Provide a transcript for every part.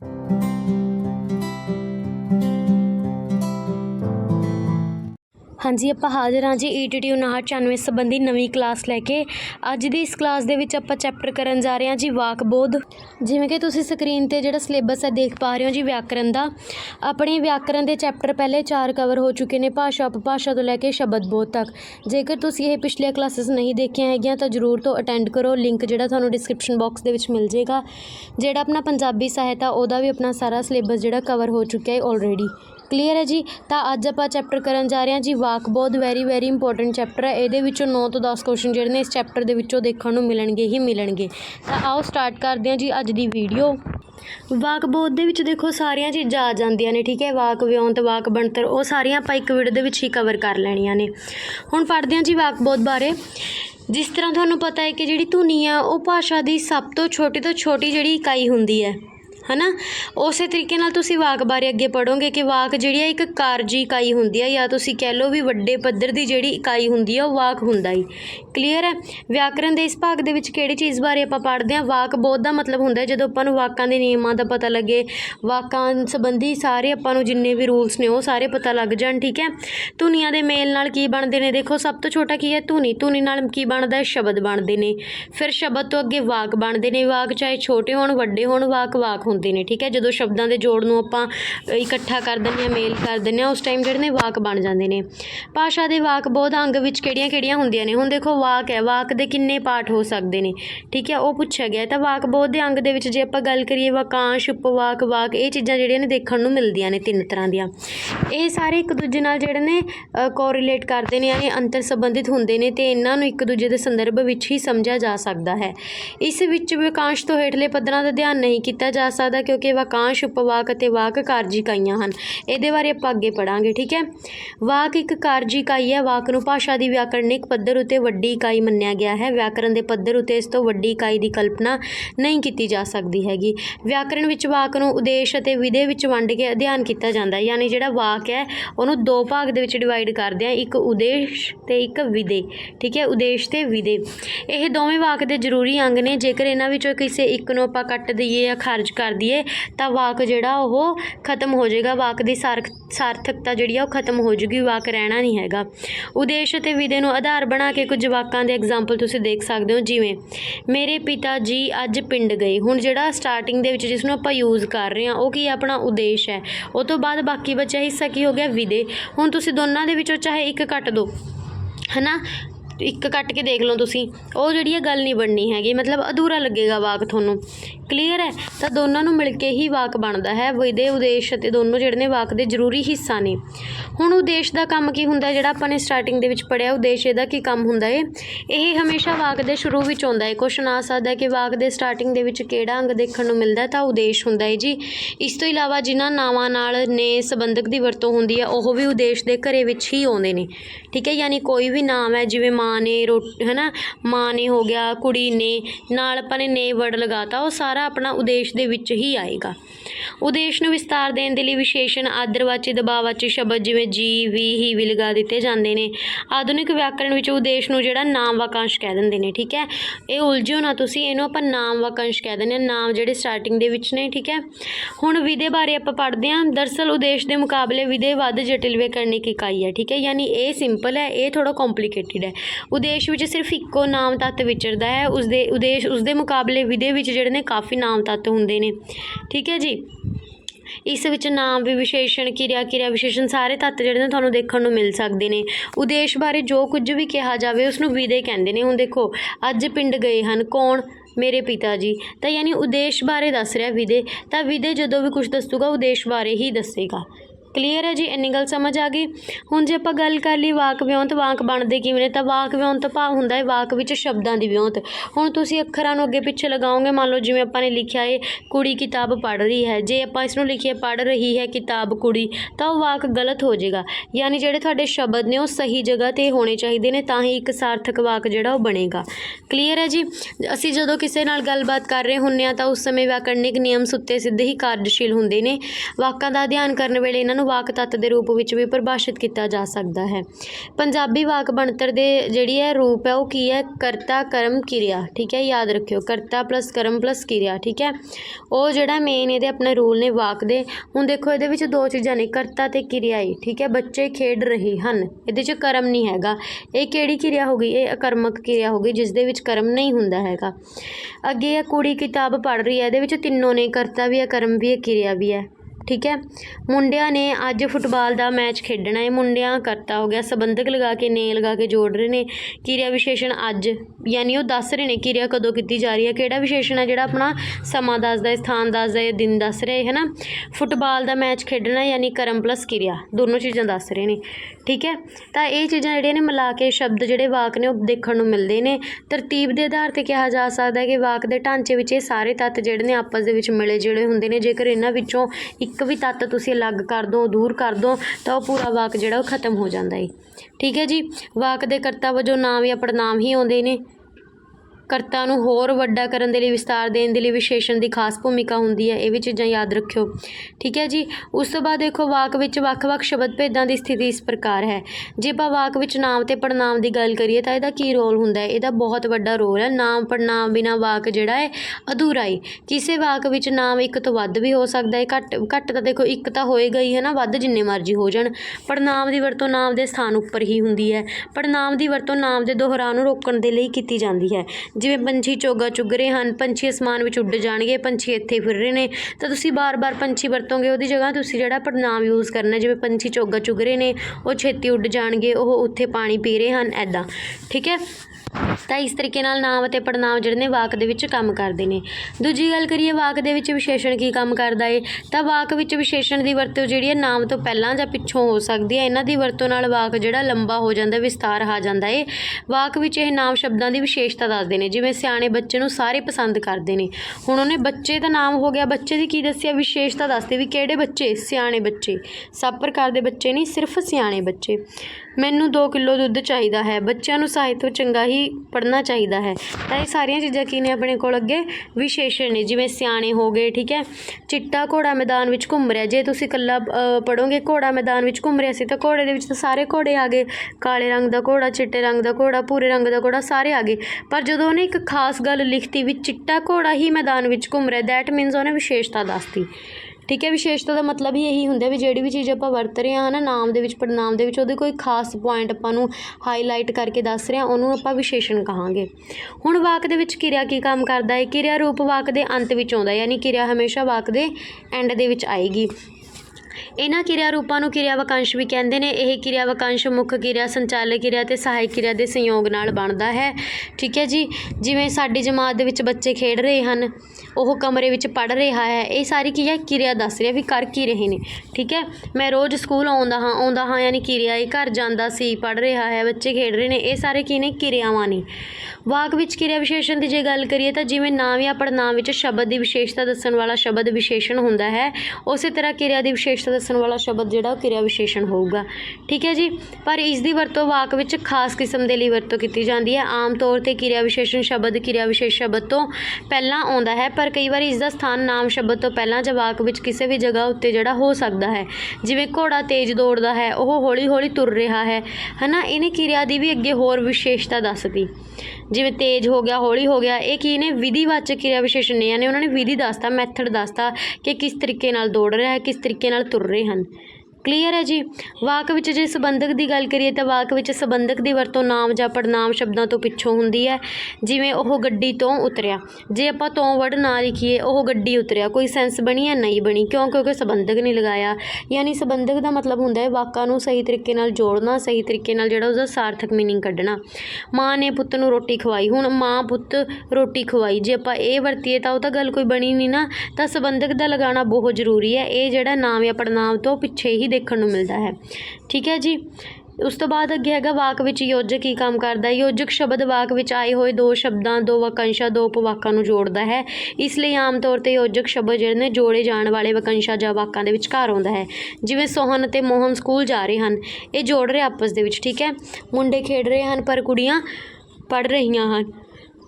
Thank you. ਹਾਂਜੀ, ਆਪਾਂ ਹਾਜ਼ਰ ਹਾਂ ਜੀ ਈਟੀਟੀ 5996 ਸੰਬੰਧੀ ਨਵੀਂ ਕਲਾਸ ਲੈ ਕੇ। ਅੱਜ ਦੀ ਇਸ ਕਲਾਸ ਦੇ ਵਿੱਚ ਆਪਾਂ ਚੈਪਟਰ ਕਰਨ ਜਾ ਰਹੇ ਹਾਂ ਜੀ ਵਾਕਬੋਧ ਜਿਵੇਂ ਕਿ ਤੁਸੀਂ ਸਕਰੀਨ ਤੇ ਜਿਹੜਾ ਸਿਲੇਬਸ ਹੈ ਦੇਖ ਪਾ ਰਹੇ ਹੋ ਜੀ ਵਿਆਕਰਨ ਦਾ। ਆਪਣੇ ਵਿਆਕਰਨ ਦੇ ਚੈਪਟਰ ਪਹਿਲੇ ਚਾਰ ਕਵਰ ਹੋ ਚੁੱਕੇ ਨੇ ਭਾਸ਼ਾ, ਉਪਭਾਸ਼ਾ ਤੋਂ ਲੈ ਕੇ ਸ਼ਬਦ ਬੋਧ ਤੱਕ। ਜੇਕਰ ਤੁਸੀਂ ਇਹ ਪਿਛਲੀਆਂ ਕਲਾਸਿਸ ਨਹੀਂ ਦੇਖੀਆਂ ਹੈਗੀਆਂ ਤਾਂ ਜ਼ਰੂਰ ਤੋਂ ਅਟੈਂਡ ਕਰੋ। ਲਿੰਕ ਜਿਹੜਾ ਤੁਹਾਨੂੰ ਡਿਸਕ੍ਰਿਪਸ਼ਨ ਬਾਕਸ ਦੇ ਵਿੱਚ ਮਿਲ ਜਾਏਗਾ। ਜਿਹੜਾ ਆਪਣਾ ਪੰਜਾਬੀ ਸਾਹਿਤ ਆ, ਉਹਦਾ ਵੀ ਆਪਣਾ ਸਾਰਾ ਸਿਲੇਬਸ ਜਿਹੜਾ ਕਵਰ ਹੋ ਚੁੱਕਿਆ ਹੈ ਆਲਰੇਡੀ ਕਲੀਅਰ ਹੈ ਜੀ? ਤਾਂ ਅੱਜ ਆਪਾਂ ਚੈਪਟਰ ਕਰਨ ਜਾ ਰਹੇ ਹਾਂ ਜੀ ਵਾਕਬੋਧ ਵੈਰੀ ਵੈਰੀ ਇੰਪੋਰਟੈਂਟ ਚੈਪਟਰ ਹੈ। ਇਹਦੇ ਵਿੱਚੋਂ 9 ਤੋਂ 10 ਕੁਐਸਚਨ ਜਿਹੜੇ ਨੇ, ਇਸ ਚੈਪਟਰ ਦੇ ਵਿੱਚੋਂ ਦੇਖਣ ਨੂੰ ਮਿਲਣਗੇ ਹੀ ਮਿਲਣਗੇ। ਤਾਂ ਆਓ ਸਟਾਰਟ ਕਰਦੇ ਹਾਂ ਜੀ ਅੱਜ ਦੀ ਵੀਡੀਓ ਵਾਕਬੋਧ ਦੇ ਵਿੱਚ ਦੇਖੋ, ਸਾਰੀਆਂ ਚੀਜ਼ਾਂ ਆ ਜਾਂਦੀਆਂ ਨੇ, ਠੀਕ ਹੈ? ਵਾਕ ਵਿਉਂਤ, ਵਾਕ ਬਣਤਰ, ਉਹ ਸਾਰੀਆਂ ਆਪਾਂ ਇੱਕ ਵੀਡੀਓ ਦੇ ਵਿੱਚ ਹੀ ਕਵਰ ਕਰ ਲੈਣੀਆਂ ਨੇ। ਹੁਣ ਪੜ੍ਹਦੇ ਹਾਂ ਜੀ ਵਾਕਬੋਧ ਬਾਰੇ। ਜਿਸ ਤਰ੍ਹਾਂ ਤੁਹਾਨੂੰ ਪਤਾ ਹੈ ਕਿ ਜਿਹੜੀ ਧੁਨੀ ਆ, ਉਹ ਭਾਸ਼ਾ ਦੀ ਸਭ ਤੋਂ ਛੋਟੀ ਤੋਂ ਛੋਟੀ ਜਿਹੜੀ ਇਕਾਈ ਹੁੰਦੀ ਹੈ। ਹਨਾ? ਉਸੇ ਤਰੀਕੇ ਨਾਲ ਤੁਸੀਂ ਵਾਕ ਬਾਰੇ ਅੱਗੇ ਪੜੋਗੇ ਕਿ ਵਾਕ ਜਿਹੜੀ ਹੈ ਇੱਕ ਕਾਰਜੀ ਇਕਾਈ ਹੁੰਦੀ ਹੈ ਜਾਂ ਤੁਸੀਂ ਕਹਿ ਲਓ ਵੀ ਵੱਡੇ ਪੱਧਰ ਦੀ ਜਿਹੜੀ ਇਕਾਈ ਹੁੰਦੀ ਹੈ ਉਹ ਵਾਕ ਹੁੰਦਾ ਹੀ ਕਲੀਅਰ ਹੈ? ਵਿਆਕਰਨ ਦੇ ਇਸ ਭਾਗ ਦੇ ਵਿੱਚ ਕਿਹੜੀ ਚੀਜ਼ ਬਾਰੇ ਆਪਾਂ ਪੜ੍ਹਦੇ ਹਾਂ ਵਾਕ ਬੋਧ ਦਾ ਮਤਲਬ ਹੁੰਦਾ ਜਦੋਂ ਆਪਾਂ ਨੂੰ ਵਾਕਾਂ ਦੇ ਨਿਯਮਾਂ ਦਾ ਪਤਾ ਲੱਗੇ, ਵਾਕਾਂ ਸੰਬੰਧੀ ਸਾਰੇ ਆਪਾਂ ਨੂੰ ਜਿੰਨੇ ਵੀ ਰੂਲਸ ਨੇ, ਉਹ ਸਾਰੇ ਪਤਾ ਲੱਗ ਜਾਣ, ਠੀਕ ਹੈ? ਧੁਨੀਆਂ ਦੇ ਮੇਲ ਨਾਲ ਕੀ ਬਣਦੇ ਨੇ? ਦੇਖੋ, ਸਭ ਤੋਂ ਛੋਟਾ ਕੀ ਹੈ? ਧੁਨੀ। ਧੁਨੀ ਨਾਲ ਕੀ ਬਣਦਾ ਹੈ? ਸ਼ਬਦ ਬਣਦੇ ਨੇ। ਫਿਰ ਸ਼ਬਦ ਤੋਂ ਅੱਗੇ ਵਾਕ ਬਣਦੇ ਨੇ। ਵਾਕ ਚਾਹੇ ਛੋਟੇ ਹੋਣ, ਵੱਡੇ ਹੋਣ ਵਾਕ ਵਾਕ ਹੁੰਦੇ ਨੇ, ਠੀਕ ਹੈ? ਜਦੋਂ ਸ਼ਬਦਾਂ ਦੇ ਜੋੜ ਨੂੰ ਆਪਾਂ ਇਕੱਠਾ ਕਰ ਦਿੰਦੇ ਹਾਂ, ਮੇਲ ਕਰ ਦਿੰਦੇ ਹਾਂ, ਉਸ ਟਾਈਮ ਜਿਹੜੇ ਨੇ ਵਾਕ ਬਣ ਜਾਂਦੇ ਨੇ। ਭਾਸ਼ਾ ਦੇ ਵਾਕ ਬੋਧ ਅੰਗ ਵਿੱਚ ਕਿਹੜੀਆਂ ਕਿਹੜੀਆਂ ਹੁੰਦੀਆਂ ਨੇ? ਹੁਣ ਦੇਖੋ, ਵਾਕ ਹੈ, ਵਾਕ ਦੇ ਕਿੰਨੇ ਪਾਰਟ ਹੋ ਸਕਦੇ ਨੇ, ਠੀਕ ਹੈ? ਉਹ ਪੁੱਛਿਆ ਗਿਆ ਤਾਂ ਵਾਕ ਬੋਧ ਦੇ ਅੰਗ ਦੇ ਵਿੱਚ ਜੇ ਆਪਾਂ ਗੱਲ ਕਰੀਏ, ਵਾਕਾਂਸ਼, ਉਪਵਾਕ, ਵਾਕ, ਇਹ ਚੀਜ਼ਾਂ ਜਿਹੜੀਆਂ ਨੇ ਦੇਖਣ ਨੂੰ ਮਿਲਦੀਆਂ ਨੇ ਤਿੰਨ ਤਰ੍ਹਾਂ ਦੀਆਂ। ਇਹ ਸਾਰੇ ਇੱਕ ਦੂਜੇ ਨਾਲ ਜਿਹੜੇ ਨੇ ਕੋਰੀਲੇਟ ਕਰਦੇ ਨੇ, ਯਾਨੀ ਅੰਤਰ ਸੰਬੰਧਿਤ ਹੁੰਦੇ ਨੇ, ਤੇ ਇਹਨਾਂ ਨੂੰ ਇੱਕ ਦੂਜੇ ਦੇ ਸੰਦਰਭ ਵਿੱਚ ਹੀ ਸਮਝਿਆ ਜਾ ਸਕਦਾ ਹੈ। ਇਸ ਵਿੱਚ ਵਾਕਾਂਸ਼ ਤੋਂ ਹੇਠਲੇ ਪੱਧਰਾਂ ਦਾ ਧਿਆਨ ਨਹੀਂ ਕੀਤਾ ਜਾ ਸਕਦਾ ਕਿਉਂਕਿ ਵਾਕਾਂਸ਼, ਉਪਵਾਕ ਅਤੇ ਵਾਕ ਕਾਰਜੀ ਇਕਾਈਆਂ ਹਨ। ਇਹਦੇ ਬਾਰੇ ਆਪਾਂ ਅੱਗੇ ਪੜਾਂਗੇ ਠੀਕ ਹੈ? ਵਾਕ ਇੱਕ ਕਾਰਜੀ ਇਕਾਈ ਹੈ। ਵਾਕ ਨੂੰ ਭਾਸ਼ਾ ਦੀ ਵਿਆਕਰਣਿਕ ਪੱਧਰ ਉਤੇ ਵੱਡੀ ਇਕਾਈ ਮੰਨਿਆ ਗਿਆ ਹੈ। ਵਿਆਕਰਨ ਦੇ ਪੱਧਰ ਉਤੇ ਇਸ ਤੋਂ ਵੱਡੀ ਇਕਾਈ ਦੀ ਕਲਪਨਾ ਨਹੀਂ ਕੀਤੀ ਜਾ ਸਕਦੀ ਹੈਗੀ। ਵਿਆਕਰਨ ਵਿੱਚ ਵਾਕ ਨੂੰ ਉਦੇਸ਼ ਅਤੇ ਵਿਧੇ ਵਿੱਚ ਵੰਡ ਕੇ ਅਧਿਐਨ ਕੀਤਾ ਜਾਂਦਾ ਹੈ। ਯਾਨੀ ਜਿਹੜਾ ਵਾਕ ਹੈ, ਉਹਨੂੰ ਦੋ ਭਾਗ ਦੇ ਵਿੱਚ ਡਿਵਾਈਡ ਕਰਦੇ ਆ ਇੱਕ ਉਦੇਸ਼ ਤੇ ਇੱਕ ਵਿਧੇ, ਠੀਕ ਹੈ? ਉਦੇਸ਼ ਤੇ ਵਿਦੇ ਇਹ ਦੋਵੇਂ ਵਾਕ ਦੇ ਜ਼ਰੂਰੀ ਅੰਗ ਨੇ। ਜੇਕਰ ਇਹਨਾਂ ਵਿੱਚੋਂ ਕਿਸੇ ਇੱਕ ਨੂੰ ਆਪਾਂ ਕੱਟ ਦਈਏ ਜਾਂ ਖਾਰਜ ਕਰ ਦਈਏ ਤਾਂ ਵਾਕ ਜਿਹੜਾ ਉਹ ਖਤਮ ਹੋ ਜਾਏਗਾ। ਵਾਕ ਦੀ ਸਾਰਕ ਸਾਰਥਕਤਾ ਜਿਹੜੀ ਆ ਉਹ ਖਤਮ ਹੋ ਜੂਗੀ, ਵਾਕ ਰਹਿਣਾ ਨਹੀਂ ਹੈਗਾ। ਉਦੇਸ਼ ਅਤੇ ਵਿਦੇ ਨੂੰ ਆਧਾਰ ਬਣਾ ਕੇ ਕੁਝ ਵਾਕਾਂ ਦੇ ਐਗਜ਼ਾਮਪਲ ਤੁਸੀਂ ਦੇਖ ਸਕਦੇ ਹੋ। ਜਿਵੇਂ, ਮੇਰੇ ਪਿਤਾ ਜੀ ਅੱਜ ਪਿੰਡ ਗਏ। ਹੁਣ ਜਿਹੜਾ ਸਟਾਰਟਿੰਗ ਦੇ ਵਿੱਚ ਜਿਸ ਨੂੰ ਆਪਾਂ ਯੂਜ਼ ਕਰ ਰਹੇ ਹਾਂ, ਉਹ ਕੀ ਆਪਣਾ ਉਦੇਸ਼ ਹੈ? ਉਹ ਤੋਂ ਬਾਅਦ ਬਾਕੀ ਬਚਿਆ ਹਿੱਸਾ ਕੀ ਹੋ ਗਿਆ? ਵਿਦੇ ਹੁਣ ਤੁਸੀਂ ਦੋਨਾਂ ਦੇ ਵਿੱਚੋਂ ਚਾਹੇ ਇੱਕ ਕੱਟ ਦਿਓ ਹਨਾ? ਇੱਕ ਕੱਟ ਕੇ ਦੇਖ ਲਓ ਤੁਸੀਂ। ਉਹ ਜਿਹੜੀ ਹੈ ਗੱਲ ਨਹੀਂ ਬਣਨੀ ਹੈਗੀ, ਮਤਲਬ ਅਧੂਰਾ ਲੱਗੇਗਾ ਵਾਕ ਤੁਹਾਨੂੰ। ਕਲੀਅਰ ਹੈ? ਤਾਂ ਦੋਨਾਂ ਨੂੰ ਮਿਲ ਕੇ ਹੀ ਵਾਕ ਬਣਦਾ ਹੈ। ਵਿਦੇ ਉਦੇਸ਼ ਅਤੇ ਦੋਨੋਂ ਜਿਹੜੇ ਨੇ ਵਾਕ ਦੇ ਜ਼ਰੂਰੀ ਹਿੱਸਾ ਨੇ। ਹੁਣ ਉਦੇਸ਼ ਦਾ ਕੰਮ ਕੀ ਹੁੰਦਾ ਜਿਹੜਾ ਆਪਾਂ ਨੇ ਸਟਾਰਟਿੰਗ ਦੇ ਵਿੱਚ ਪੜਿਆ ਉਦੇਸ਼ ਇਹਦਾ ਕੀ ਕੰਮ ਹੁੰਦਾ ਹੈ? ਇਹ ਹਮੇਸ਼ਾ ਵਾਕ ਦੇ ਸ਼ੁਰੂ ਵਿੱਚ ਆਉਂਦਾ ਹੈ। ਕੁਐਸਚਨ ਆ ਸਕਦਾ ਹੈ ਕਿ ਵਾਕ ਦੇ ਸਟਾਰਟਿੰਗ ਦੇ ਵਿੱਚ ਕਿਹੜਾ ਅੰਗ ਦੇਖਣ ਨੂੰ ਮਿਲਦਾ ਤਾਂ ਉਦੇਸ਼ ਹੁੰਦਾ ਹੈ ਜੀ। ਇਸ ਤੋਂ ਇਲਾਵਾ ਜਿਨ੍ਹਾਂ ਨਾਵਾਂ ਨਾਲ ਨੇ ਸੰਬੰਧਕ ਦੀ ਵਰਤੋਂ ਹੁੰਦੀ ਹੈ, ਉਹ ਵੀ ਉਦੇਸ਼ ਦੇ ਘਰੇ ਵਿੱਚ ਹੀ ਆਉਂਦੇ ਨੇ। ਠੀਕ ਹੈ? ਯਾਨੀ ਕੋਈ ਵੀ ਨਾਮ ਹੈ, ਜਿਵੇਂ ਮਾਂ ਮਾਂ ਨੇ ਰੋ, ਹੈਨਾ, ਮਾਂ ਨੇ ਹੋ ਗਿਆ, ਕੁੜੀ ਨੇ, ਨਾਲ ਆਪਾਂ ਨੇ ਨੇ ਵਰਡ ਲਗਾਤਾ, ਉਹ ਸਾਰਾ ਆਪਣਾ ਉਦੇਸ਼ ਦੇ ਵਿੱਚ ਹੀ ਆਏਗਾ। ਉਦੇਸ਼ ਨੂੰ ਵਿਸਤਾਰ ਦੇਣ ਦੇ ਲਈ ਵਿਸ਼ੇਸ਼ਣ ਆਦਰਵਾਚੀ ਦਬਾਅਵਾਚੀ ਸ਼ਬਦ ਜਿਵੇਂ ਜੀ, ਵੀ, ਹੀ ਵੀ ਲਗਾ ਦਿੱਤੇ ਜਾਂਦੇ ਨੇ। ਆਧੁਨਿਕ ਵਿਆਕਰਣ ਵਿੱਚ ਉਦੇਸ਼ ਨੂੰ ਜਿਹੜਾ ਨਾਮ ਵਾਕੰਸ਼ ਕਹਿ ਦਿੰਦੇ ਨੇ, ਠੀਕ ਹੈ? ਇਹ ਉਲਝਿਓ ਨਾ ਤੁਸੀਂ, ਇਹਨੂੰ ਆਪਾਂ ਨਾਮ ਵਾਕੰਸ਼ ਕਹਿ ਦਿੰਦੇ ਹਾਂ, ਨਾਮ ਜਿਹੜੇ ਸਟਾਰਟਿੰਗ ਦੇ ਵਿੱਚ ਨੇ, ਠੀਕ ਹੈ? ਹੁਣ ਵਿਧੇ ਬਾਰੇ ਆਪਾਂ ਪੜ੍ਹਦੇ ਹਾਂ। ਦਰਸਲ ਉਦੇਸ਼ ਦੇ ਮੁਕਾਬਲੇ ਵਿਧੇ ਵੱਧ ਜਟਿਲ ਵਿਆਕਰਨਿਕ ਇਕਾਈ ਹੈ, ਠੀਕ ਹੈ? ਯਾਨੀ ਇਹ ਸਿੰਪਲ ਹੈ, ਇਹ ਥੋੜਾ ਕੰਪਲਿਕੇਟਿਡ ਹੈ। ਉਦੇਸ਼ ਵਿੱਚ ਸਿਰਫ ਇੱਕੋ ਨਾਮ ਤੱਤ ਵਿਚਰਦਾ ਹੈ। ਉਸਦੇ, ਉਦੇਸ਼ ਉਸਦੇ ਮੁਕਾਬਲੇ ਵਿਧੇ ਵਿੱਚ ਜਿਹੜੇ ਨੇ ਕਾਫੀ ਨਾਮ ਤੱਤ ਹੁੰਦੇ ਨੇ। ਠੀਕ ਹੈ ਜੀ? ਇਸ ਵਿੱਚ ਨਾਮ ਵੀ ਵਿਸ਼ੇਸ਼ਣ, ਕਿਰਿਆ ਕਿਰਿਆ ਵਿਸ਼ੇਸ਼ਣ ਸਾਰੇ ਤੱਤ ਜਿਹੜੇ ਨੇ ਤੁਹਾਨੂੰ ਦੇਖਣ ਨੂੰ ਮਿਲ ਸਕਦੇ ਨੇ। ਉਦੇਸ਼ ਬਾਰੇ ਜੋ ਕੁਝ ਵੀ ਕਿਹਾ ਜਾਵੇ ਉਸ ਨੂੰ ਵਿਦੇ ਕਹਿੰਦੇ ਨੇ। ਹੁਣ ਦੇਖੋ, ਅੱਜ ਪਿੰਡ ਗਏ ਹਨ ਕੌਣ? ਮੇਰੇ ਪਿਤਾ ਜੀ। ਤਾਂ ਯਾਨੀ ਉਦੇਸ਼ ਬਾਰੇ ਦੱਸ ਰਿਹਾ ਵਿਦੇ ਤਾਂ ਵਿਦੇ ਜਦੋਂ ਵੀ ਕੁਝ ਦੱਸੂਗਾ, ਉਦੇਸ਼ ਬਾਰੇ ਹੀ ਦੱਸੇਗਾ। ਕਲੀਅਰ ਹੈ ਜੀ, ਇੰਨੀ ਗੱਲ ਸਮਝ ਆ ਗਈ। ਹੁਣ ਜੇ ਆਪਾਂ ਗੱਲ ਕਰ ਲਈ ਵਾਕ ਵਿਉਂਤ, ਵਾਕ ਬਣਦੇ ਕਿਵੇਂ ਨੇ, ਤਾਂ ਵਾਕ ਵਿਉਂਤ ਭਾਵ ਹੁੰਦਾ ਹੈ, ਵਾਕ ਵਿੱਚ ਸ਼ਬਦਾਂ ਦੀ ਵਿਉਂਤ। ਹੁਣ ਤੁਸੀਂ ਅੱਖਰਾਂ ਨੂੰ ਅੱਗੇ ਪਿੱਛੇ ਲਗਾਓਗੇ, ਮੰਨ ਲਓ ਜਿਵੇਂ ਆਪਾਂ ਨੇ ਲਿਖਿਆ ਹੈ ਕੁੜੀ ਕਿਤਾਬ ਪੜ੍ਹ ਰਹੀ ਹੈ। ਜੇ ਆਪਾਂ ਇਸ ਨੂੰ ਲਿਖੀਏ, ਪੜ੍ਹ ਰਹੀ ਹੈ ਕਿਤਾਬ, ਕੁੜੀ, ਤਾਂ ਉਹ ਵਾਕ ਗਲਤ ਹੋ ਜਾਏਗਾ। ਯਾਨੀ ਜਿਹੜੇ ਤੁਹਾਡੇ ਸ਼ਬਦ ਨੇ, ਉਹ ਸਹੀ ਜਗ੍ਹਾ ਤੇ ਹੋਣੇ ਚਾਹੀਦੇ ਨੇ, ਤਾਂ ਹੀ ਇੱਕ ਸਾਰਥਕ ਵਾਕ ਜਿਹੜਾ ਉਹ ਬਣੇਗਾ। ਕਲੀਅਰ ਹੈ ਜੀ? ਅਸੀਂ ਜਦੋਂ ਕਿਸੇ ਨਾਲ ਗੱਲਬਾਤ ਕਰ ਰਹੇ ਹੁੰਨੇ ਆ, ਤਾਂ ਉਸ ਸਮੇਂ ਵਿਆਕਰਨਿਕ ਨਿਯਮ ਸੁੱਤੇ ਸਿੱਧੇ ਹੀ ਕਾਰਜਸ਼ੀਲ ਹੁੰਦੇ ਨੇ। ਵਾਕਾਂ ਦਾ ਅਧਿਐਨ ਕਰਨ ਵੇਲੇ ਇਹਨਾਂ ਨੂੰ ਵਾਕ ਤੱਤ ਦੇ ਰੂਪ ਵਿੱਚ ਵੀ ਪਰਿਭਾਸ਼ਿਤ ਕੀਤਾ ਜਾ ਸਕਦਾ ਹੈ। ਪੰਜਾਬੀ ਵਾਕ ਬਣਤਰ ਦੇ ਜਿਹੜੀ ਹੈ ਰੂਪ ਹੈ, ਉਹ ਕੀ ਹੈ? ਕਰਤਾ ਕਰਮ ਕਿਰਿਆ, ਠੀਕ ਹੈ? ਯਾਦ ਰੱਖਿਓ, ਕਰਤਾ ਪਲੱਸ ਕਰਮ ਪਲੱਸ ਕਿਰਿਆ, ਠੀਕ ਹੈ? ਉਹ ਜਿਹੜਾ ਮੇਨ ਇਹਦੇ ਆਪਣੇ ਰੂਲ ਨੇ ਵਾਕ ਦੇ, ਹੁਣ ਦੇਖੋ ਇਹਦੇ ਵਿੱਚ ਦੋ ਚੀਜ਼ਾਂ ਨੇ, ਕਰਤਾ ਤੇ ਕਿਰਿਆ ਏ ਠੀਕ ਹੈ? ਬੱਚੇ ਖੇਡ ਰਹੇ ਹਨ, ਇਹਦੇ 'ਚ ਕਰਮ ਨਹੀਂ ਹੈਗਾ। ਇਹ ਕਿਹੜੀ ਕਿਰਿਆ ਹੋ ਗਈ? ਇਹ ਅਕਰਮਕ ਕਿਰਿਆ ਹੋ ਗਈ, ਜਿਸ ਦੇ ਵਿੱਚ ਕਰਮ ਨਹੀਂ ਹੁੰਦਾ ਹੈਗਾ। ਅੱਗੇ ਇਹ ਕੁੜੀ ਕਿਤਾਬ ਪੜ੍ਹ ਰਹੀ ਹੈ, ਇਹਦੇ ਵਿੱਚ ਤਿੰਨੋਂ ਨੇ, ਕਰਤਾ ਵੀ ਹੈ, ਕਰਮ ਵੀ ਹੈ, ਕਿਰਿਆ ਵੀ ਹੈ। ਠੀਕ ਹੈ। ਮੁੰਡਿਆਂ ਨੇ ਅੱਜ ਫੁੱਟਬਾਲ ਦਾ ਮੈਚ ਖੇਡਣਾ ਹੈ। ਮੁੰਡਿਆਂ ਕਰਤਾ ਹੋ ਗਿਆ ਸੰਬੰਧਕ ਲਗਾ ਕੇ ਨੇ ਲਗਾ ਕੇ ਜੋੜ ਰਹੇ ਨੇ। ਕਿਰਿਆ ਵਿਸ਼ੇਸ਼ਣ ਅੱਜ, ਯਾਨੀ ਉਹ ਦੱਸ ਰਹੇ ਨੇ ਕਿਰਿਆ ਕਦੋਂ ਕੀਤੀ ਜਾ ਰਹੀ ਹੈ। ਕਿਹੜਾ ਵਿਸ਼ੇਸ਼ਣ ਹੈ? ਜਿਹੜਾ ਆਪਣਾ ਸਮਾਂ ਦੱਸਦਾ ਹੈ, ਸਥਾਨ ਦੱਸਦਾ ਹੈ, ਦਿਨ ਦੱਸ ਰਿਹਾ ਹੈ ਨਾ? ਫੁੱਟਬਾਲ ਦਾ ਮੈਚ ਖੇਡਣਾ ਯਾਨੀ ਕਰਮ ਪਲੱਸ ਕਿਰਿਆ। ਦੋਨੋਂ ਚੀਜ਼ਾਂ ਦੱਸ ਰਹੇ ਨੇ। ਠੀਕ ਹੈ। ਤਾਂ ਇਹ ਚੀਜ਼ਾਂ ਜਿਹੜੀਆਂ ਨੇ ਮਿਲਾ ਕੇ ਸ਼ਬਦ ਜਿਹੜੇ ਵਾਕ ਨੇ, ਉਹ ਦੇਖਣ ਨੂੰ ਮਿਲਦੇ ਨੇ। ਤਰਤੀਬ ਦੇ ਆਧਾਰ ਤੇ ਕਿਹਾ ਜਾ ਸਕਦਾ ਹੈ ਕਿ ਵਾਕ ਦੇ ਢਾਂਚੇ ਵਿੱਚ ਇਹ ਸਾਰੇ ਤੱਤ ਜਿਹੜੇ ਨੇ ਆਪਸ ਦੇ ਵਿੱਚ ਮਿਲੇ ਜੁਲੇ ਹੁੰਦੇ ਨੇ। ਜੇਕਰ ਇਹਨਾਂ ਵਿੱਚੋਂ ਇੱਕ ਇੱਕ ਵੀ ਤੱਤ ਤੁਸੀਂ ਅਲੱਗ ਕਰ ਦੋ, ਦੂਰ ਕਰ ਦੋ, ਤਾਂ ਉਹ ਪੂਰਾ ਵਾਕ ਜਿਹੜਾ ਉਹ ਖਤਮ ਹੋ ਜਾਂਦਾ ਹੈ ਠੀਕ ਹੈ ਜੀ? ਵਾਕ ਦੇ ਕਰਤਾ ਵਜੋਂ ਨਾਮ ਜਾਂ ਪੜਨਾਮ ਹੀ ਆਉਂਦੇ ਨੇ। ਕਰਤਾ ਨੂੰ ਹੋਰ ਵੱਡਾ ਕਰਨ ਦੇ ਲਈ, ਵਿਸਤਾਰ ਦੇਣ ਦੇ ਲਈ ਵਿਸ਼ੇਸ਼ਣ ਦੀ ਖਾਸ ਭੂਮਿਕਾ ਹੁੰਦੀ ਹੈ। ਇਹ ਵੀ ਚੀਜ਼ਾਂ ਯਾਦ ਰੱਖਿਓ। ਠੀਕ ਹੈ ਜੀ? ਉਸ ਤੋਂ ਬਾਅਦ ਦੇਖੋ, ਵਾਕ ਵਿੱਚ ਵੱਖ-ਵੱਖ ਸ਼ਬਦ ਭੇਦਾਂ ਦੀ ਸਥਿਤੀ ਇਸ ਪ੍ਰਕਾਰ ਹੈ। ਜੇ ਆਪਾਂ ਵਾਕ ਵਿੱਚ ਨਾਮ ਤੇ ਪੜਨਾਮ ਦੀ ਗੱਲ ਕਰੀਏ, ਤਾਂ ਇਹਦਾ ਕੀ ਰੋਲ ਹੁੰਦਾ ਹੈ? ਇਹਦਾ ਬਹੁਤ ਵੱਡਾ ਰੋਲ ਹੈ। ਨਾਮ ਪੜਨਾਮ ਬਿਨਾ ਵਾਕ ਜਿਹੜਾ ਹੈ, ਅਧੂਰਾ ਹੈ। ਕਿਸੇ ਵਾਕ ਵਿੱਚ ਨਾਮ ਇੱਕ ਤੋਂ ਵੱਧ ਵੀ ਹੋ ਸਕਦਾ ਹੈ। ਘੱਟ ਘੱਟ ਤਾਂ ਦੇਖੋ, ਇੱਕ ਤਾਂ ਹੋਏਗਾ ਹੀ ਹੈ ਨਾ, ਵੱਧ ਜਿੰਨੇ ਮਰਜ਼ੀ ਹੋ ਜਾਣ। ਪੜਨਾਮ ਦੀ ਵਰਤੋਂ ਨਾਮ ਦੇ ਸਥਾਨ ਉੱਪਰ ਹੀ ਹੁੰਦੀ ਹੈ। ਪੜਨਾਮ ਦੀ ਵਰਤੋਂ ਨਾਮ ਦੇ ਦੁਹਰਾਅ ਨੂੰ ਰੋਕਣ ਦੇ ਲਈ ਕੀਤੀ ਜਾਂਦੀ ਹੈ। ਜਿਵੇਂ ਪੰਛੀ ਚੋਗਾ ਚੁੱਗ ਰਹੇ ਹਨ, ਪੰਛੀ ਅਸਮਾਨ ਵਿੱਚ ਉੱਡ ਜਾਣਗੇ, ਪੰਛੀ ਇੱਥੇ ਫਿਰ ਰਹੇ ਨੇ। ਤਾਂ ਤੁਸੀਂ ਬਾਰ-ਬਾਰ ਪੰਛੀ ਵਰਤੋਗੇ, ਉਹਦੀ ਜਗ੍ਹਾ ਤੁਸੀਂ ਜਿਹੜਾ ਪੜਨਾਮ ਯੂਜ਼ ਕਰਨਾ ਜਿਵੇਂ ਪੰਛੀ ਚੋਗਾ ਚੁੱਗ ਰਹੇ ਨੇ, ਉਹ ਛੇਤੀ ਉੱਡ ਜਾਣਗੇ, ਉਹ ਉੱਥੇ ਪਾਣੀ ਪੀ ਰਹੇ ਹਨ ਐਦਾਂ ਠੀਕ ਹੈ? ਤਾਂ ਇਸ ਤਰੀਕੇ ਨਾਲ ਨਾਮ ਅਤੇ ਪੜਨਾਮ ਜਿਹੜੇ ਨੇ ਵਾਕ ਦੇ ਵਿੱਚ ਕੰਮ ਕਰਦੇ ਨੇ। ਦੂਜੀ ਗੱਲ ਕਰੀਏ ਵਾਕ ਦੇ ਵਿੱਚ ਵਿਸ਼ੇਸ਼ਣ ਕੀ ਕੰਮ ਕਰਦਾ ਏ? ਤਾਂ ਵਾਕ ਵਿੱਚ ਵਿਸ਼ੇਸ਼ਣ ਦੀ ਵਰਤੋਂ ਜਿਹੜੀ ਹੈ ਨਾਮ ਤੋਂ ਪਹਿਲਾਂ ਜਾਂ ਪਿੱਛੋਂ ਹੋ ਸਕਦੀ ਹੈ। ਇਹਨਾਂ ਦੀ ਵਰਤੋਂ ਨਾਲ ਵਾਕ ਜਿਹੜਾ ਲੰਬਾ ਹੋ ਜਾਂਦਾ ਵਿਸਤਾਰ ਆ ਜਾਂਦਾ ਏ। ਵਾਕ ਵਿੱਚ ਇਹ ਨਾਮ ਸ਼ਬਦਾਂ ਦੀ ਵਿਸ਼ੇਸ਼ਤਾ ਦੱਸਦੇ ਨੇ, ਜਿਵੇਂ ਸਿਆਣੇ ਬੱਚੇ ਨੂੰ ਸਾਰੇ ਪਸੰਦ ਕਰਦੇ ਨੇ। ਹੁਣ ਉਹਨੇ ਬੱਚੇ ਦਾ ਨਾਮ ਹੋ ਗਿਆ, ਬੱਚੇ ਦੀ ਕੀ ਦੱਸਿਆ? ਵਿਸ਼ੇਸ਼ਤਾ ਦੱਸਦੇ ਵੀ ਕਿਹੜੇ ਬੱਚੇ? ਸਿਆਣੇ ਬੱਚੇ। ਸਭ ਪ੍ਰਕਾਰ ਦੇ ਬੱਚੇ ਨਹੀਂ, ਸਿਰਫ ਸਿਆਣੇ ਬੱਚੇ। ਮੈਨੂੰ ਦੋ ਕਿਲੋ ਦੁੱਧ ਚਾਹੀਦਾ ਹੈ। ਬੱਚਿਆਂ ਨੂੰ ਸਾਹਿਤ ਤੋਂ ਚੰਗਾ ਹੀ ਪੜ੍ਹਨਾ ਚਾਹੀਦਾ ਹੈ। ਤਾਂ ਇਹ ਸਾਰੀਆਂ ਚੀਜ਼ਾਂ ਕੀ ਨੇ ਆਪਣੇ ਕੋਲ ਅੱਗੇ? ਵਿਸ਼ੇਸ਼ਣ ਨੇ ਜਿਵੇਂ ਸਿਆਣੇ ਹੋ ਗਏ ਠੀਕ ਹੈ? ਚਿੱਟਾ ਘੋੜਾ ਮੈਦਾਨ ਵਿੱਚ ਘੁੰਮ ਰਿਹਾ। ਜੇ ਤੁਸੀਂ ਇਕੱਲਾ ਅ, ਪੜ੍ਹੋਗੇ ਘੋੜਾ ਮੈਦਾਨ ਵਿੱਚ ਘੁੰਮ ਰਿਹਾ ਸੀ ਤਾਂ ਘੋੜੇ ਦੇ ਵਿੱਚ ਤਾਂ ਸਾਰੇ ਘੋੜੇ ਆ ਗਏ। ਕਾਲੇ ਰੰਗ ਦਾ ਘੋੜਾ ਚਿੱਟੇ ਰੰਗ ਦਾ ਘੋੜਾ ਭੂਰੇ ਰੰਗ ਦਾ ਘੋੜਾ ਸਾਰੇ ਆ ਗਏ। ਪਰ ਜਦੋਂ ਉਹਨੇ ਇੱਕ ਖਾਸ ਗੱਲ ਲਿਖਤੀ ਵੀ ਚਿੱਟਾ ਘੋੜਾ ਹੀ ਮੈਦਾਨ ਵਿੱਚ ਘੁੰਮ ਰਿਹਾ ਦੈਟ ਮੀਨਸ ਉਹਨੇ ਵਿਸ਼ੇਸ਼ਤਾ ਦੱਸਤੀ। ਠੀਕ ਹੈ, ਵਿਸ਼ੇਸ਼ਤਾ ਦਾ ਮਤਲਬ ਹੀ ਇਹੀ ਹੁੰਦਾ ਵੀ ਜਿਹੜੀ ਵੀ ਚੀਜ਼ ਆਪਾਂ ਵਰਤ ਰਹੇ ਹਾਂ ਨਾ ਨਾਮ ਦੇ ਵਿੱਚ, ਪੜਨਾਮ ਦੇ ਵਿੱਚ, ਉਹਦੇ ਕੋਈ ਖਾਸ ਪੁਆਇੰਟ ਆਪਾਂ ਨੂੰ ਹਾਈਲਾਈਟ ਕਰਕੇ ਦੱਸ ਰਹੇ ਹਾਂ, ਉਹਨੂੰ ਆਪਾਂ ਵਿਸ਼ੇਸ਼ਣ ਕਹਾਂਗੇ। ਹੁਣ ਵਾਕ ਦੇ ਵਿੱਚ ਕਿਰਿਆ ਕੀ ਕੰਮ ਕਰਦਾ ਹੈ? ਕਿਰਿਆ ਰੂਪ ਵਾਕ ਦੇ ਅੰਤ ਵਿੱਚ ਆਉਂਦਾ ਯਾਨੀ ਕਿਰਿਆ ਹਮੇਸ਼ਾ ਵਾਕ ਦੇ ਐਂਡ ਦੇ ਵਿੱਚ ਆਏਗੀ। ਇਹਨਾਂ ਕਿਰਿਆ ਰੂਪਾਂ ਨੂੰ ਕਿਰਿਆ ਵਾਕੰਸ਼ ਵੀ ਕਹਿੰਦੇ ਨੇ। ਇਹ ਕਿਰਿਆ ਵਾਕੰਸ਼ ਮੁੱਖ ਕਿਰਿਆ, ਸੰਚਾਲਕ ਕਿਰਿਆ ਤੇ ਸਹਾਇਕ ਕਿਰਿਆ ਦੇ ਸੰਯੋਗ ਨਾਲ ਬਣਦਾ ਹੈ। ਠੀਕ ਹੈ ਜੀ? ਜਿਵੇਂ ਸਾਡੀ ਜਮਾਤ ਦੇ ਵਿੱਚ ਬੱਚੇ ਖੇਡ ਰਹੇ ਹਨ, ਉਹ ਕਮਰੇ ਵਿੱਚ ਪੜ ਰਿਹਾ ਹੈ। ਇਹ ਸਾਰੀ ਕੀ ਹੈ? ਕਿਰਿਆ ਦੱਸ ਰਿਹਾ ਵੀ ਕਰ ਕੀ ਰਹੇ ਨੇ। ਠੀਕ ਹੈ? ਮੈਂ ਰੋਜ਼ ਸਕੂਲ ਆਉਂਦਾ ਹਾਂ ਆਉਂਦਾ ਹਾਂ ਯਾਨੀ ਕਿਰਿਆ, ਇਹ ਘਰ ਜਾਂਦਾ ਸੀ ਪੜ ਰਿਹਾ ਹੈ, ਬੱਚੇ ਖੇਡ ਰਹੇ ਨੇ। ਇਹ ਸਾਰੇ ਕੀ ਨੇ? ਕਿਰਿਆਵਾਂ ਨੇ। ਵਾਕ ਵਿੱਚ ਕਿਰਿਆ ਵਿਸ਼ੇਸ਼ਣ ਦੀ ਜੇ ਗੱਲ ਕਰੀਏ ਤਾਂ ਜਿਵੇਂ ਨਾਮ ਜਾਂ ਪੜਨਾਮ ਵਿੱਚ ਸ਼ਬਦ ਦੀ ਵਿਸ਼ੇਸ਼ਤਾ ਦੱਸਣ ਵਾਲਾ ਸ਼ਬਦ ਵਿਸ਼ੇਸ਼ਣ ਹੁੰਦਾ ਹੈ, ਉਸੇ ਤਰ੍ਹਾਂ ਕਿਰਿਆ ਦੀ ਵਿਸ਼ੇਸ਼ਤਾ ਦੱਸਣ ਵਾਲਾ ਸ਼ਬਦ ਜਿਹੜਾ ਉਹ ਕਿਰਿਆ ਵਿਸ਼ੇਸ਼ਣ ਹੋਊਗਾ। ਠੀਕ ਹੈ ਜੀ? ਪਰ ਇਸ ਦੀ ਵਰਤੋਂ ਵਾਕ ਵਿੱਚ ਖਾਸ ਕਿਸਮ ਦੇ ਲਈ ਵਰਤੋਂ ਕੀਤੀ ਜਾਂਦੀ ਹੈ। ਆਮ ਤੌਰ ਤੇ ਕਿਰਿਆ ਵਿਸ਼ੇਸ਼ਣ ਸ਼ਬਦ ਕਿਰਿਆ ਵਿਸ਼ੇਸ਼ ਸ਼ਬਦ ਤੋਂ ਪਹਿਲਾਂ ਆਉਂਦਾ ਹੈ, ਪਰ ਕਈ ਵਾਰ ਇਸ ਦਾ ਸਥਾਨ ਨਾਮ ਸ਼ਬਦ ਤੋਂ ਪਹਿਲਾਂ ਜਾਂ ਵਾਕ ਵਿੱਚ ਕਿਸੇ ਵੀ ਜਗ੍ਹਾ ਉੱਤੇ ਜਿਹੜਾ ਹੋ ਸਕਦਾ ਹੈ। ਜਿਵੇਂ ਘੋੜਾ ਤੇਜ਼ ਦੌੜਦਾ ਹੈ, ਉਹ ਹੌਲੀ-ਹੌਲੀ ਤੁਰ ਰਿਹਾ ਹੈ। ਹਨਾ? ਇਹਨੇ ਕਿਰਿਆ ਦੀ ਵੀ ਅੱਗੇ ਹੋਰ ਵਿਸ਼ੇਸ਼ਤਾ ਦੱਸਦੀ ਜਿਵੇਂ ਤੇਜ਼ ਹੋ ਗਿਆ, ਹੌਲੀ ਹੋ ਗਿਆ, ਇਹ ਕੀ ਨੇ? ਵਿਧੀਵਾਚਕ ਕਿਰਿਆ ਵਿਸ਼ੇਸ਼ਣ ਨੇ। ਉਹਨਾਂ ਨੇ ਵਿਧੀ ਦੱਸਤਾ, ਮੈਥਡ ਦੱਸਤਾ ਕਿ ਕਿਸ ਤਰੀਕੇ ਨਾਲ ਦੌੜ ਰਿਹਾ ਹੈ, ਕਿਸ ਤਰੀਕੇ ਨਾਲ ਤੁਰ ਰਹੇ ਹਨ। ਕਲੀਅਰ ਹੈ ਜੀ? ਵਾਕ ਵਿੱਚ ਜੇ ਸੰਬੰਧਕ ਦੀ ਗੱਲ ਕਰੀਏ ਤਾਂ ਵਾਕ ਵਿੱਚ ਸੰਬੰਧਕ ਦੀ ਵਰਤੋਂ ਨਾਮ ਜਾਂ ਪੜਨਾਮ ਸ਼ਬਦਾਂ ਤੋਂ ਪਿੱਛੋਂ ਹੁੰਦੀ ਹੈ। ਜਿਵੇਂ ਉਹ ਗੱਡੀ ਤੋਂ ਉਤਰਿਆ। ਜੇ ਆਪਾਂ ਤੋਂ ਵਰਡ ਨਾ ਲਿਖੀਏ, ਉਹ ਗੱਡੀ ਉਤਰਿਆ। ਕੋਈ ਸੈਂਸ ਬਣੀ ਜਾਂ ਨਹੀਂ ਬਣੀ? ਕਿਉਂ? ਕਿਉਂਕਿ ਸੰਬੰਧਕ ਨਹੀਂ ਲਗਾਇਆ। ਯਾਨੀ ਸੰਬੰਧਕ ਦਾ ਮਤਲਬ ਹੁੰਦਾ ਹੈ ਵਾਕਾਂ ਨੂੰ ਸਹੀ ਤਰੀਕੇ ਨਾਲ ਜੋੜਨਾ, ਸਹੀ ਤਰੀਕੇ ਨਾਲ ਜਿਹੜਾ ਉਸਦਾ ਸਾਰਥਕ ਮੀਨਿੰਗ ਕੱਢਣਾ। ਮਾਂ ਨੇ ਪੁੱਤ ਨੂੰ ਰੋਟੀ ਖਵਾਈ। ਹੁਣ ਮਾਂ ਪੁੱਤ ਰੋਟੀ ਖਵਾਈ। ਜੇ ਆਪਾਂ ਇਹ ਵਰਤੀਏ ਤਾਂ ਉਹ ਤਾਂ ਗੱਲ ਕੋਈ ਬਣੀ ਨਹੀਂ ਨਾ। ਤਾਂ ਸੰਬੰਧਕ ਦਾ ਲਗਾਉਣਾ ਬਹੁਤ ਜ਼ਰੂਰੀ ਹੈ। ਇਹ ਜਿਹੜਾ ਨਾਮ ਜਾਂ ਪੜਨਾਮ ਤੋਂ ਪਿੱਛੇ ਹੀ ਦੇਖਣ ਨੂੰ ਮਿਲਦਾ ਹੈ। ਠੀਕ ਹੈ ਜੀ? ਉਸ ਤੋਂ ਬਾਅਦ ਅੱਗੇ ਹੈਗਾ ਵਾਕ ਵਿੱਚ ਯੋਜਕ ਕੀ ਕੰਮ ਕਰਦਾ ਹੈ? ਯੋਜਕ ਸ਼ਬਦ ਵਾਕ ਵਿੱਚ ਆਏ ਹੋਏ ਦੋ ਸ਼ਬਦਾਂ, ਦੋ ਵਾਕੰਸ਼ਾਂ, ਦੋ ਉਪਵਾਕਾਂ ਨੂੰ ਜੋੜਦਾ ਹੈ। ਇਸ ਲਈ ਆਮ ਤੌਰ ਤੇ ਯੋਜਕ ਸ਼ਬਦ ਜਿਹੜੇ ਨੇ ਜੋੜੇ ਜਾਣ ਵਾਲੇ ਵਾਕੰਸ਼ਾਂ ਜਾਂ ਵਾਕਾਂ ਦੇ ਵਿਚਕਾਰ ਆਉਂਦਾ ਹੈ। ਜਿਵੇਂ ਸੋਹਨ ਅਤੇ ਮੋਹਨ ਸਕੂਲ ਜਾ ਰਹੇ ਹਨ, ਇਹ ਜੋੜ ਰਹੇ ਆਪਸ ਦੇ ਵਿੱਚ, ਠੀਕ ਹੈ? ਮੁੰਡੇ ਖੇਡ ਰਹੇ ਹਨ, ਪਰ ਕੁੜੀਆਂ ਪੜ ਰਹੀਆਂ ਹਨ।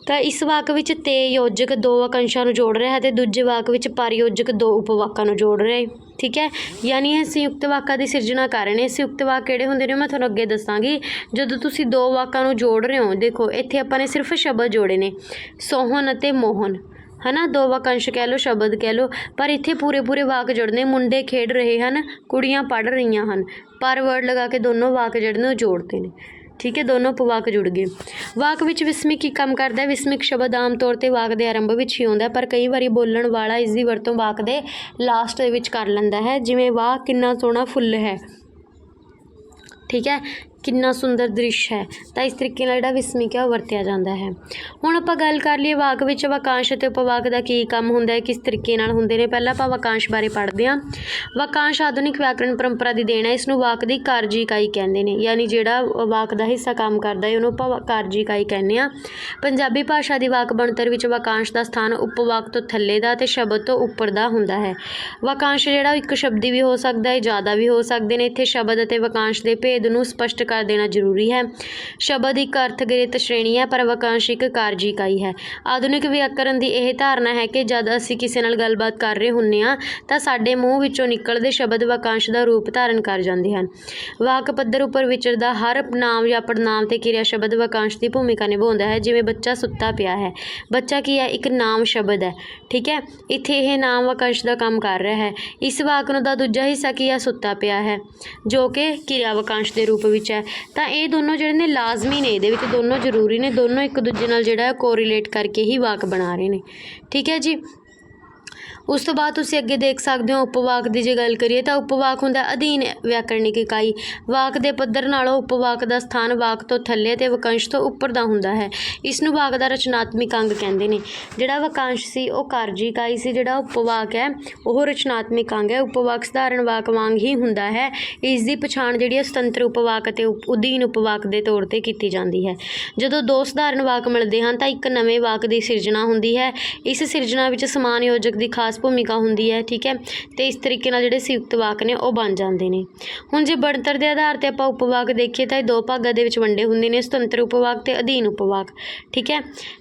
ਤਾਂ ਇਸ ਵਾਕ ਵਿੱਚ ਤੇ ਯੋਜਕ ਦੋ ਵਾਕੰਸ਼ਾਂ ਨੂੰ ਜੋੜ ਰਿਹਾ ਹੈ ਤੇ ਦੂਜੇ ਵਾਕ ਵਿੱਚ ਪਰਯੋਜਕ ਦੋ ਉਪਵਾਕਾਂ ਨੂੰ ਜੋੜ ਰਿਹਾ ਹੈ। ਠੀਕ ਹੈ? ਯਾਨੀ ਇਹ ਸੰਯੁਕਤ ਵਾਕਾਂ ਦੀ ਸਿਰਜਣਾ ਕਰ ਰਹੇ ਨੇ। ਸੰਯੁਕਤ ਵਾਕ ਕਿਹੜੇ ਹੁੰਦੇ ਨੇ? ਮੈਂ ਤੁਹਾਨੂੰ ਅੱਗੇ ਦੱਸਾਂਗੀ। ਜਦੋਂ ਤੁਸੀਂ ਦੋ ਵਾਕਾਂ ਨੂੰ ਜੋੜ ਰਹੇ ਹੋ, ਦੇਖੋ, ਇੱਥੇ ਆਪਾਂ ਨੇ ਸਿਰਫ ਸ਼ਬਦ ਜੋੜੇ ਨੇ। ਸੋਹਨ ਅਤੇ ਮੋਹਨ ਹਨਾ? ਦੋ ਵਾਕੰਸ਼ ਕਹਿ ਲਓ, ਸ਼ਬਦ ਕਹਿ ਲਓ। ਪਰ ਇੱਥੇ ਪੂਰੇ ਪੂਰੇ ਵਾਕ ਜੁੜਨੇ। ਮੁੰਡੇ ਖੇਡ ਰਹੇ ਹਨ, ਕੁੜੀਆਂ ਪੜ੍ਹ ਰਹੀਆਂ ਹਨ। ਪਰ ਵਰਡ ਲਗਾ ਕੇ ਦੋਨੋਂ ਵਾਕ ਜਿਹੜੇ ਨੇ ਉਹ ਜੋੜਦੇ ਨੇ। ਠੀਕ ਹੈ, ਦੋਨੋਂ ਉਪਵਾਕ ਜੁੜ ਗਏ। ਵਾਕ ਵਿੱਚ ਵਿਸਮਿਕ ਕੀ ਕੰਮ ਕਰਦਾ ਹੈ? ਵਿਸਮਿਕ ਸ਼ਬਦ ਆਮ ਤੌਰ ਤੇ ਵਾਕ ਦੇ ਆਰੰਭ ਵਿੱਚ ਹੀ ਆਉਂਦਾ ਪਰ ਕਈ ਵਾਰੀ ਬੋਲਣ ਵਾਲਾ ਇਸ ਦੀ ਵਰਤੋਂ ਵਾਕ ਦੇ ਲਾਸਟ ਦੇ ਵਿੱਚ ਕਰ ਲੈਂਦਾ ਹੈ, ਜਿਵੇਂ ਵਾਹ ਕਿੰਨਾ ਸੋਹਣਾ ਫੁੱਲ ਹੈ। ਠੀਕ ਹੈ ਕਿੰਨਾ ਸੁੰਦਰ ਦ੍ਰਿਸ਼ ਹੈ। ਤਾਂ ਇਸ ਤਰੀਕੇ ਨਾਲ ਜਿਹੜਾ ਵਿਸਮਿਕ ਹੈ ਉਹ ਵਰਤਿਆ ਜਾਂਦਾ ਹੈ। ਹੁਣ ਆਪਾਂ ਗੱਲ ਕਰ ਲਈਏ ਵਾਕ ਵਿੱਚ ਵਾਕਾਂਸ਼ ਅਤੇ ਉਪਵਾਕ ਦਾ ਕੀ ਕੰਮ ਹੁੰਦਾ ਹੈ, ਕਿਸ ਤਰੀਕੇ ਨਾਲ ਹੁੰਦੇ ਨੇ। ਪਹਿਲਾਂ ਆਪਾਂ ਵਾਕਾਂਸ਼ ਬਾਰੇ ਪੜ੍ਹਦੇ ਹਾਂ। ਵਾਕਾਂਸ਼ ਆਧੁਨਿਕ ਵਿਆਕਰਣ ਪਰੰਪਰਾ ਦੀ ਦੇਣ ਹੈ। ਇਸ ਨੂੰ ਵਾਕ ਦੀ ਕਾਰਜੀ ਇਕਾਈ ਕਹਿੰਦੇ ਨੇ। ਯਾਨੀ ਜਿਹੜਾ ਵਾਕ ਦਾ ਹਿੱਸਾ ਕੰਮ ਕਰਦਾ ਹੈ, ਉਹਨੂੰ ਆਪਾਂ ਕਾਰਜੀ ਇਕਾਈ ਕਹਿੰਦੇ ਆ ਪੰਜਾਬੀ ਭਾਸ਼ਾ ਦੀ ਵਾਕ ਬਣਤਰ ਵਿੱਚ ਵਾਕਾਂਸ਼ ਦਾ ਸਥਾਨ ਉਪਵਾਕ ਤੋਂ ਥੱਲੇ ਦਾ ਤੇ ਸ਼ਬਦ ਤੋਂ ਉੱਪਰ ਦਾ ਹੁੰਦਾ ਹੈ। ਵਾਕਾਂਸ਼ ਜਿਹੜਾ ਉਹ ਇੱਕ ਸ਼ਬਦੀ ਵੀ ਹੋ ਸਕਦਾ ਹੈ, ਜ਼ਿਆਦਾ ਵੀ ਹੋ ਸਕਦੇ ਨੇ। ਇੱਥੇ ਸ਼ਬਦ ਅਤੇ ਵਾਕਾਂਸ਼ ਦੇ ਭੇਦ ਨੂੰ ਸਪਸ਼ਟ ਕਰ ਦੇਣਾ ਜ਼ਰੂਰੀ ਹੈ। ਸ਼ਬਦ ਇੱਕ ਅਰਥਗ੍ਰਿਤ ਸ਼੍ਰੇਣੀ ਹੈ, ਪਰ ਵਾਕਾਂਸ਼ ਇੱਕ ਕਾਰਜੀ ਇਕਾਈ ਹੈ। ਆਧੁਨਿਕ ਵਿਆਕਰਨ ਦੀ ਇਹ ਧਾਰਨਾ ਹੈ ਕਿ ਜਦ ਅਸੀਂ ਕਿਸੇ ਨਾਲ ਗੱਲਬਾਤ ਕਰ ਰਹੇ ਹੁੰਨੇ ਆ ਤਾਂ ਸਾਡੇ ਮੂੰਹ ਵਿੱਚੋਂ ਨਿਕਲਦੇ ਸ਼ਬਦ ਵਾਕਾਂਸ਼ ਦਾ ਰੂਪ ਧਾਰਨ ਕਰ ਜਾਂਦੇ ਹਨ। ਵਾਕ ਪੱਧਰ ਉੱਪਰ ਵਿਚਰਦਾ ਹਰ ਨਾਮ ਜਾਂ ਪੜਨਾਮ ਤੇ ਕਿਰਿਆ ਸ਼ਬਦ ਵਾਕਾਂਸ਼ ਦੀ ਭੂਮਿਕਾ ਨਿਭਾਉਂਦਾ ਹੈ, ਜਿਵੇਂ ਬੱਚਾ ਸੁੱਤਾ ਪਿਆ ਹੈ। ਬੱਚਾ ਕੀ ਹੈ? ਇੱਕ ਨਾਮ ਸ਼ਬਦ ਹੈ, ਠੀਕ ਹੈ? ਇੱਥੇ ਇਹ ਨਾਮ ਵਾਕਾਂਸ਼ ਦਾ ਕੰਮ ਕਰ ਰਿਹਾ ਹੈ। ਇਸ ਵਾਕ ਨੂੰ ਦਾ ਦੂਜਾ ਹਿੱਸਾ ਕੀ ਹੈ? ਸੁੱਤਾ ਪਿਆ ਹੈ, ਜੋ ਕਿ ਕਿਰਿਆ ਵਾਕਾਂਸ਼ ਦੇ ਰੂਪ ਵਿੱਚ ਹੈ। ਤਾਂ ਇਹ ਦੋਨੋਂ ਜਿਹੜੇ ਨੇ ਲਾਜ਼ਮੀ ਨੇ, ਇਹਦੇ ਵਿੱਚ ਦੋਨੋਂ ਜ਼ਰੂਰੀ ਨੇ, ਦੋਨੋਂ ਇੱਕ ਦੂਜੇ ਨਾਲ ਜਿਹੜਾ ਕੋਰੀਲੇਟ ਕਰਕੇ ਹੀ ਵਾਕ ਬਣਾ ਰਹੇ ਨੇ। ਠੀਕ ਹੈ ਜੀ? ਉਸ ਤੋਂ ਬਾਅਦ ਤੁਸੀਂ ਅੱਗੇ ਦੇਖ ਸਕਦੇ ਹੋ ਉਪਵਾਕ ਦੀ ਜੇ ਗੱਲ ਕਰੀਏ ਤਾਂ ਉਪਵਾਕ ਹੁੰਦਾ ਅਧੀਨ ਵਿਆਕਰਣਿਕ ਇਕਾਈ। ਵਾਕ ਦੇ ਪੱਧਰ ਨਾਲੋਂ ਉਪਵਾਕ ਦਾ ਸਥਾਨ ਵਾਕ ਤੋਂ ਥੱਲੇ ਤੇ ਵਕੰਸ਼ ਤੋਂ ਉੱਪਰ ਦਾ ਹੁੰਦਾ ਹੈ। ਇਸ ਨੂੰ ਵਾਕ ਦਾ ਰਚਨਾਤਮਿਕ ਅੰਗ ਕਹਿੰਦੇ ਨੇ। ਜਿਹੜਾ ਵਾਕਾਂਸ਼ ਸੀ, ਉਹ ਕਾਰਜੀ ਇਕਾਈ ਸੀ, ਜਿਹੜਾ ਉਪਵਾਕ ਹੈ, ਉਹ ਰਚਨਾਤਮਿਕ ਅੰਗ ਹੈ। ਉਪਵਾਕ ਸਧਾਰਨ ਵਾਕ ਵਾਂਗ ਹੀ ਹੁੰਦਾ ਹੈ। ਇਸ ਦੀ ਪਛਾਣ ਜਿਹੜੀ ਹੈ, ਸੁਤੰਤਰ ਉਪਵਾਕ ਅਤੇ ਉਪ- ਉਦੀਨ ਉਪਵਾਕ ਦੇ ਤੌਰ ਤੇ ਕੀਤੀ ਜਾਂਦੀ ਹੈ। ਜਦੋਂ ਦੋ ਸਧਾਰਨ ਵਾਕ ਮਿਲਦੇ ਹਨ, ਤਾਂ ਇੱਕ ਨਵੇਂ ਵਾਕ ਦੀ ਸਿਰਜਣਾ ਹੁੰਦੀ ਹੈ। ਇਸ ਸਿਰਜਣਾ ਵਿੱਚ ਸਮਾਨ ਯੋਜਕ ਦੀ ਖਾਸ ਭੂਮਿਕਾ ਹੁੰਦੀ ਹੈ, ਠੀਕ ਹੈ? ਤੇ ਇਸ ਤਰੀਕੇ ਨਾਲ ਜਿਹੜੇ ਸੰਯੁਕਤ ਵਾਕ ਨੇ, ਉਹ ਬਣ ਜਾਂਦੇ ਨੇ। ਹੁਣ ਜੇ ਬਣਤਰ ਦੇ ਆਧਾਰ ਤੇ ਆਪਾਂ ਉਪਵਾਕ ਦੇਖੀਏ ਤਾਂ ਇਹ ਦੋ ਭਾਗਾਂ ਦੇ ਵਿੱਚ ਵੰਡੇ ਹੁੰਦੇ ਨੇ, ਸੁਤੰਤਰ ਉਪਵਾਕ ਤੇ ਅਧੀਨ ਉਪਵਾਕ, ਠੀਕ ਹੈ?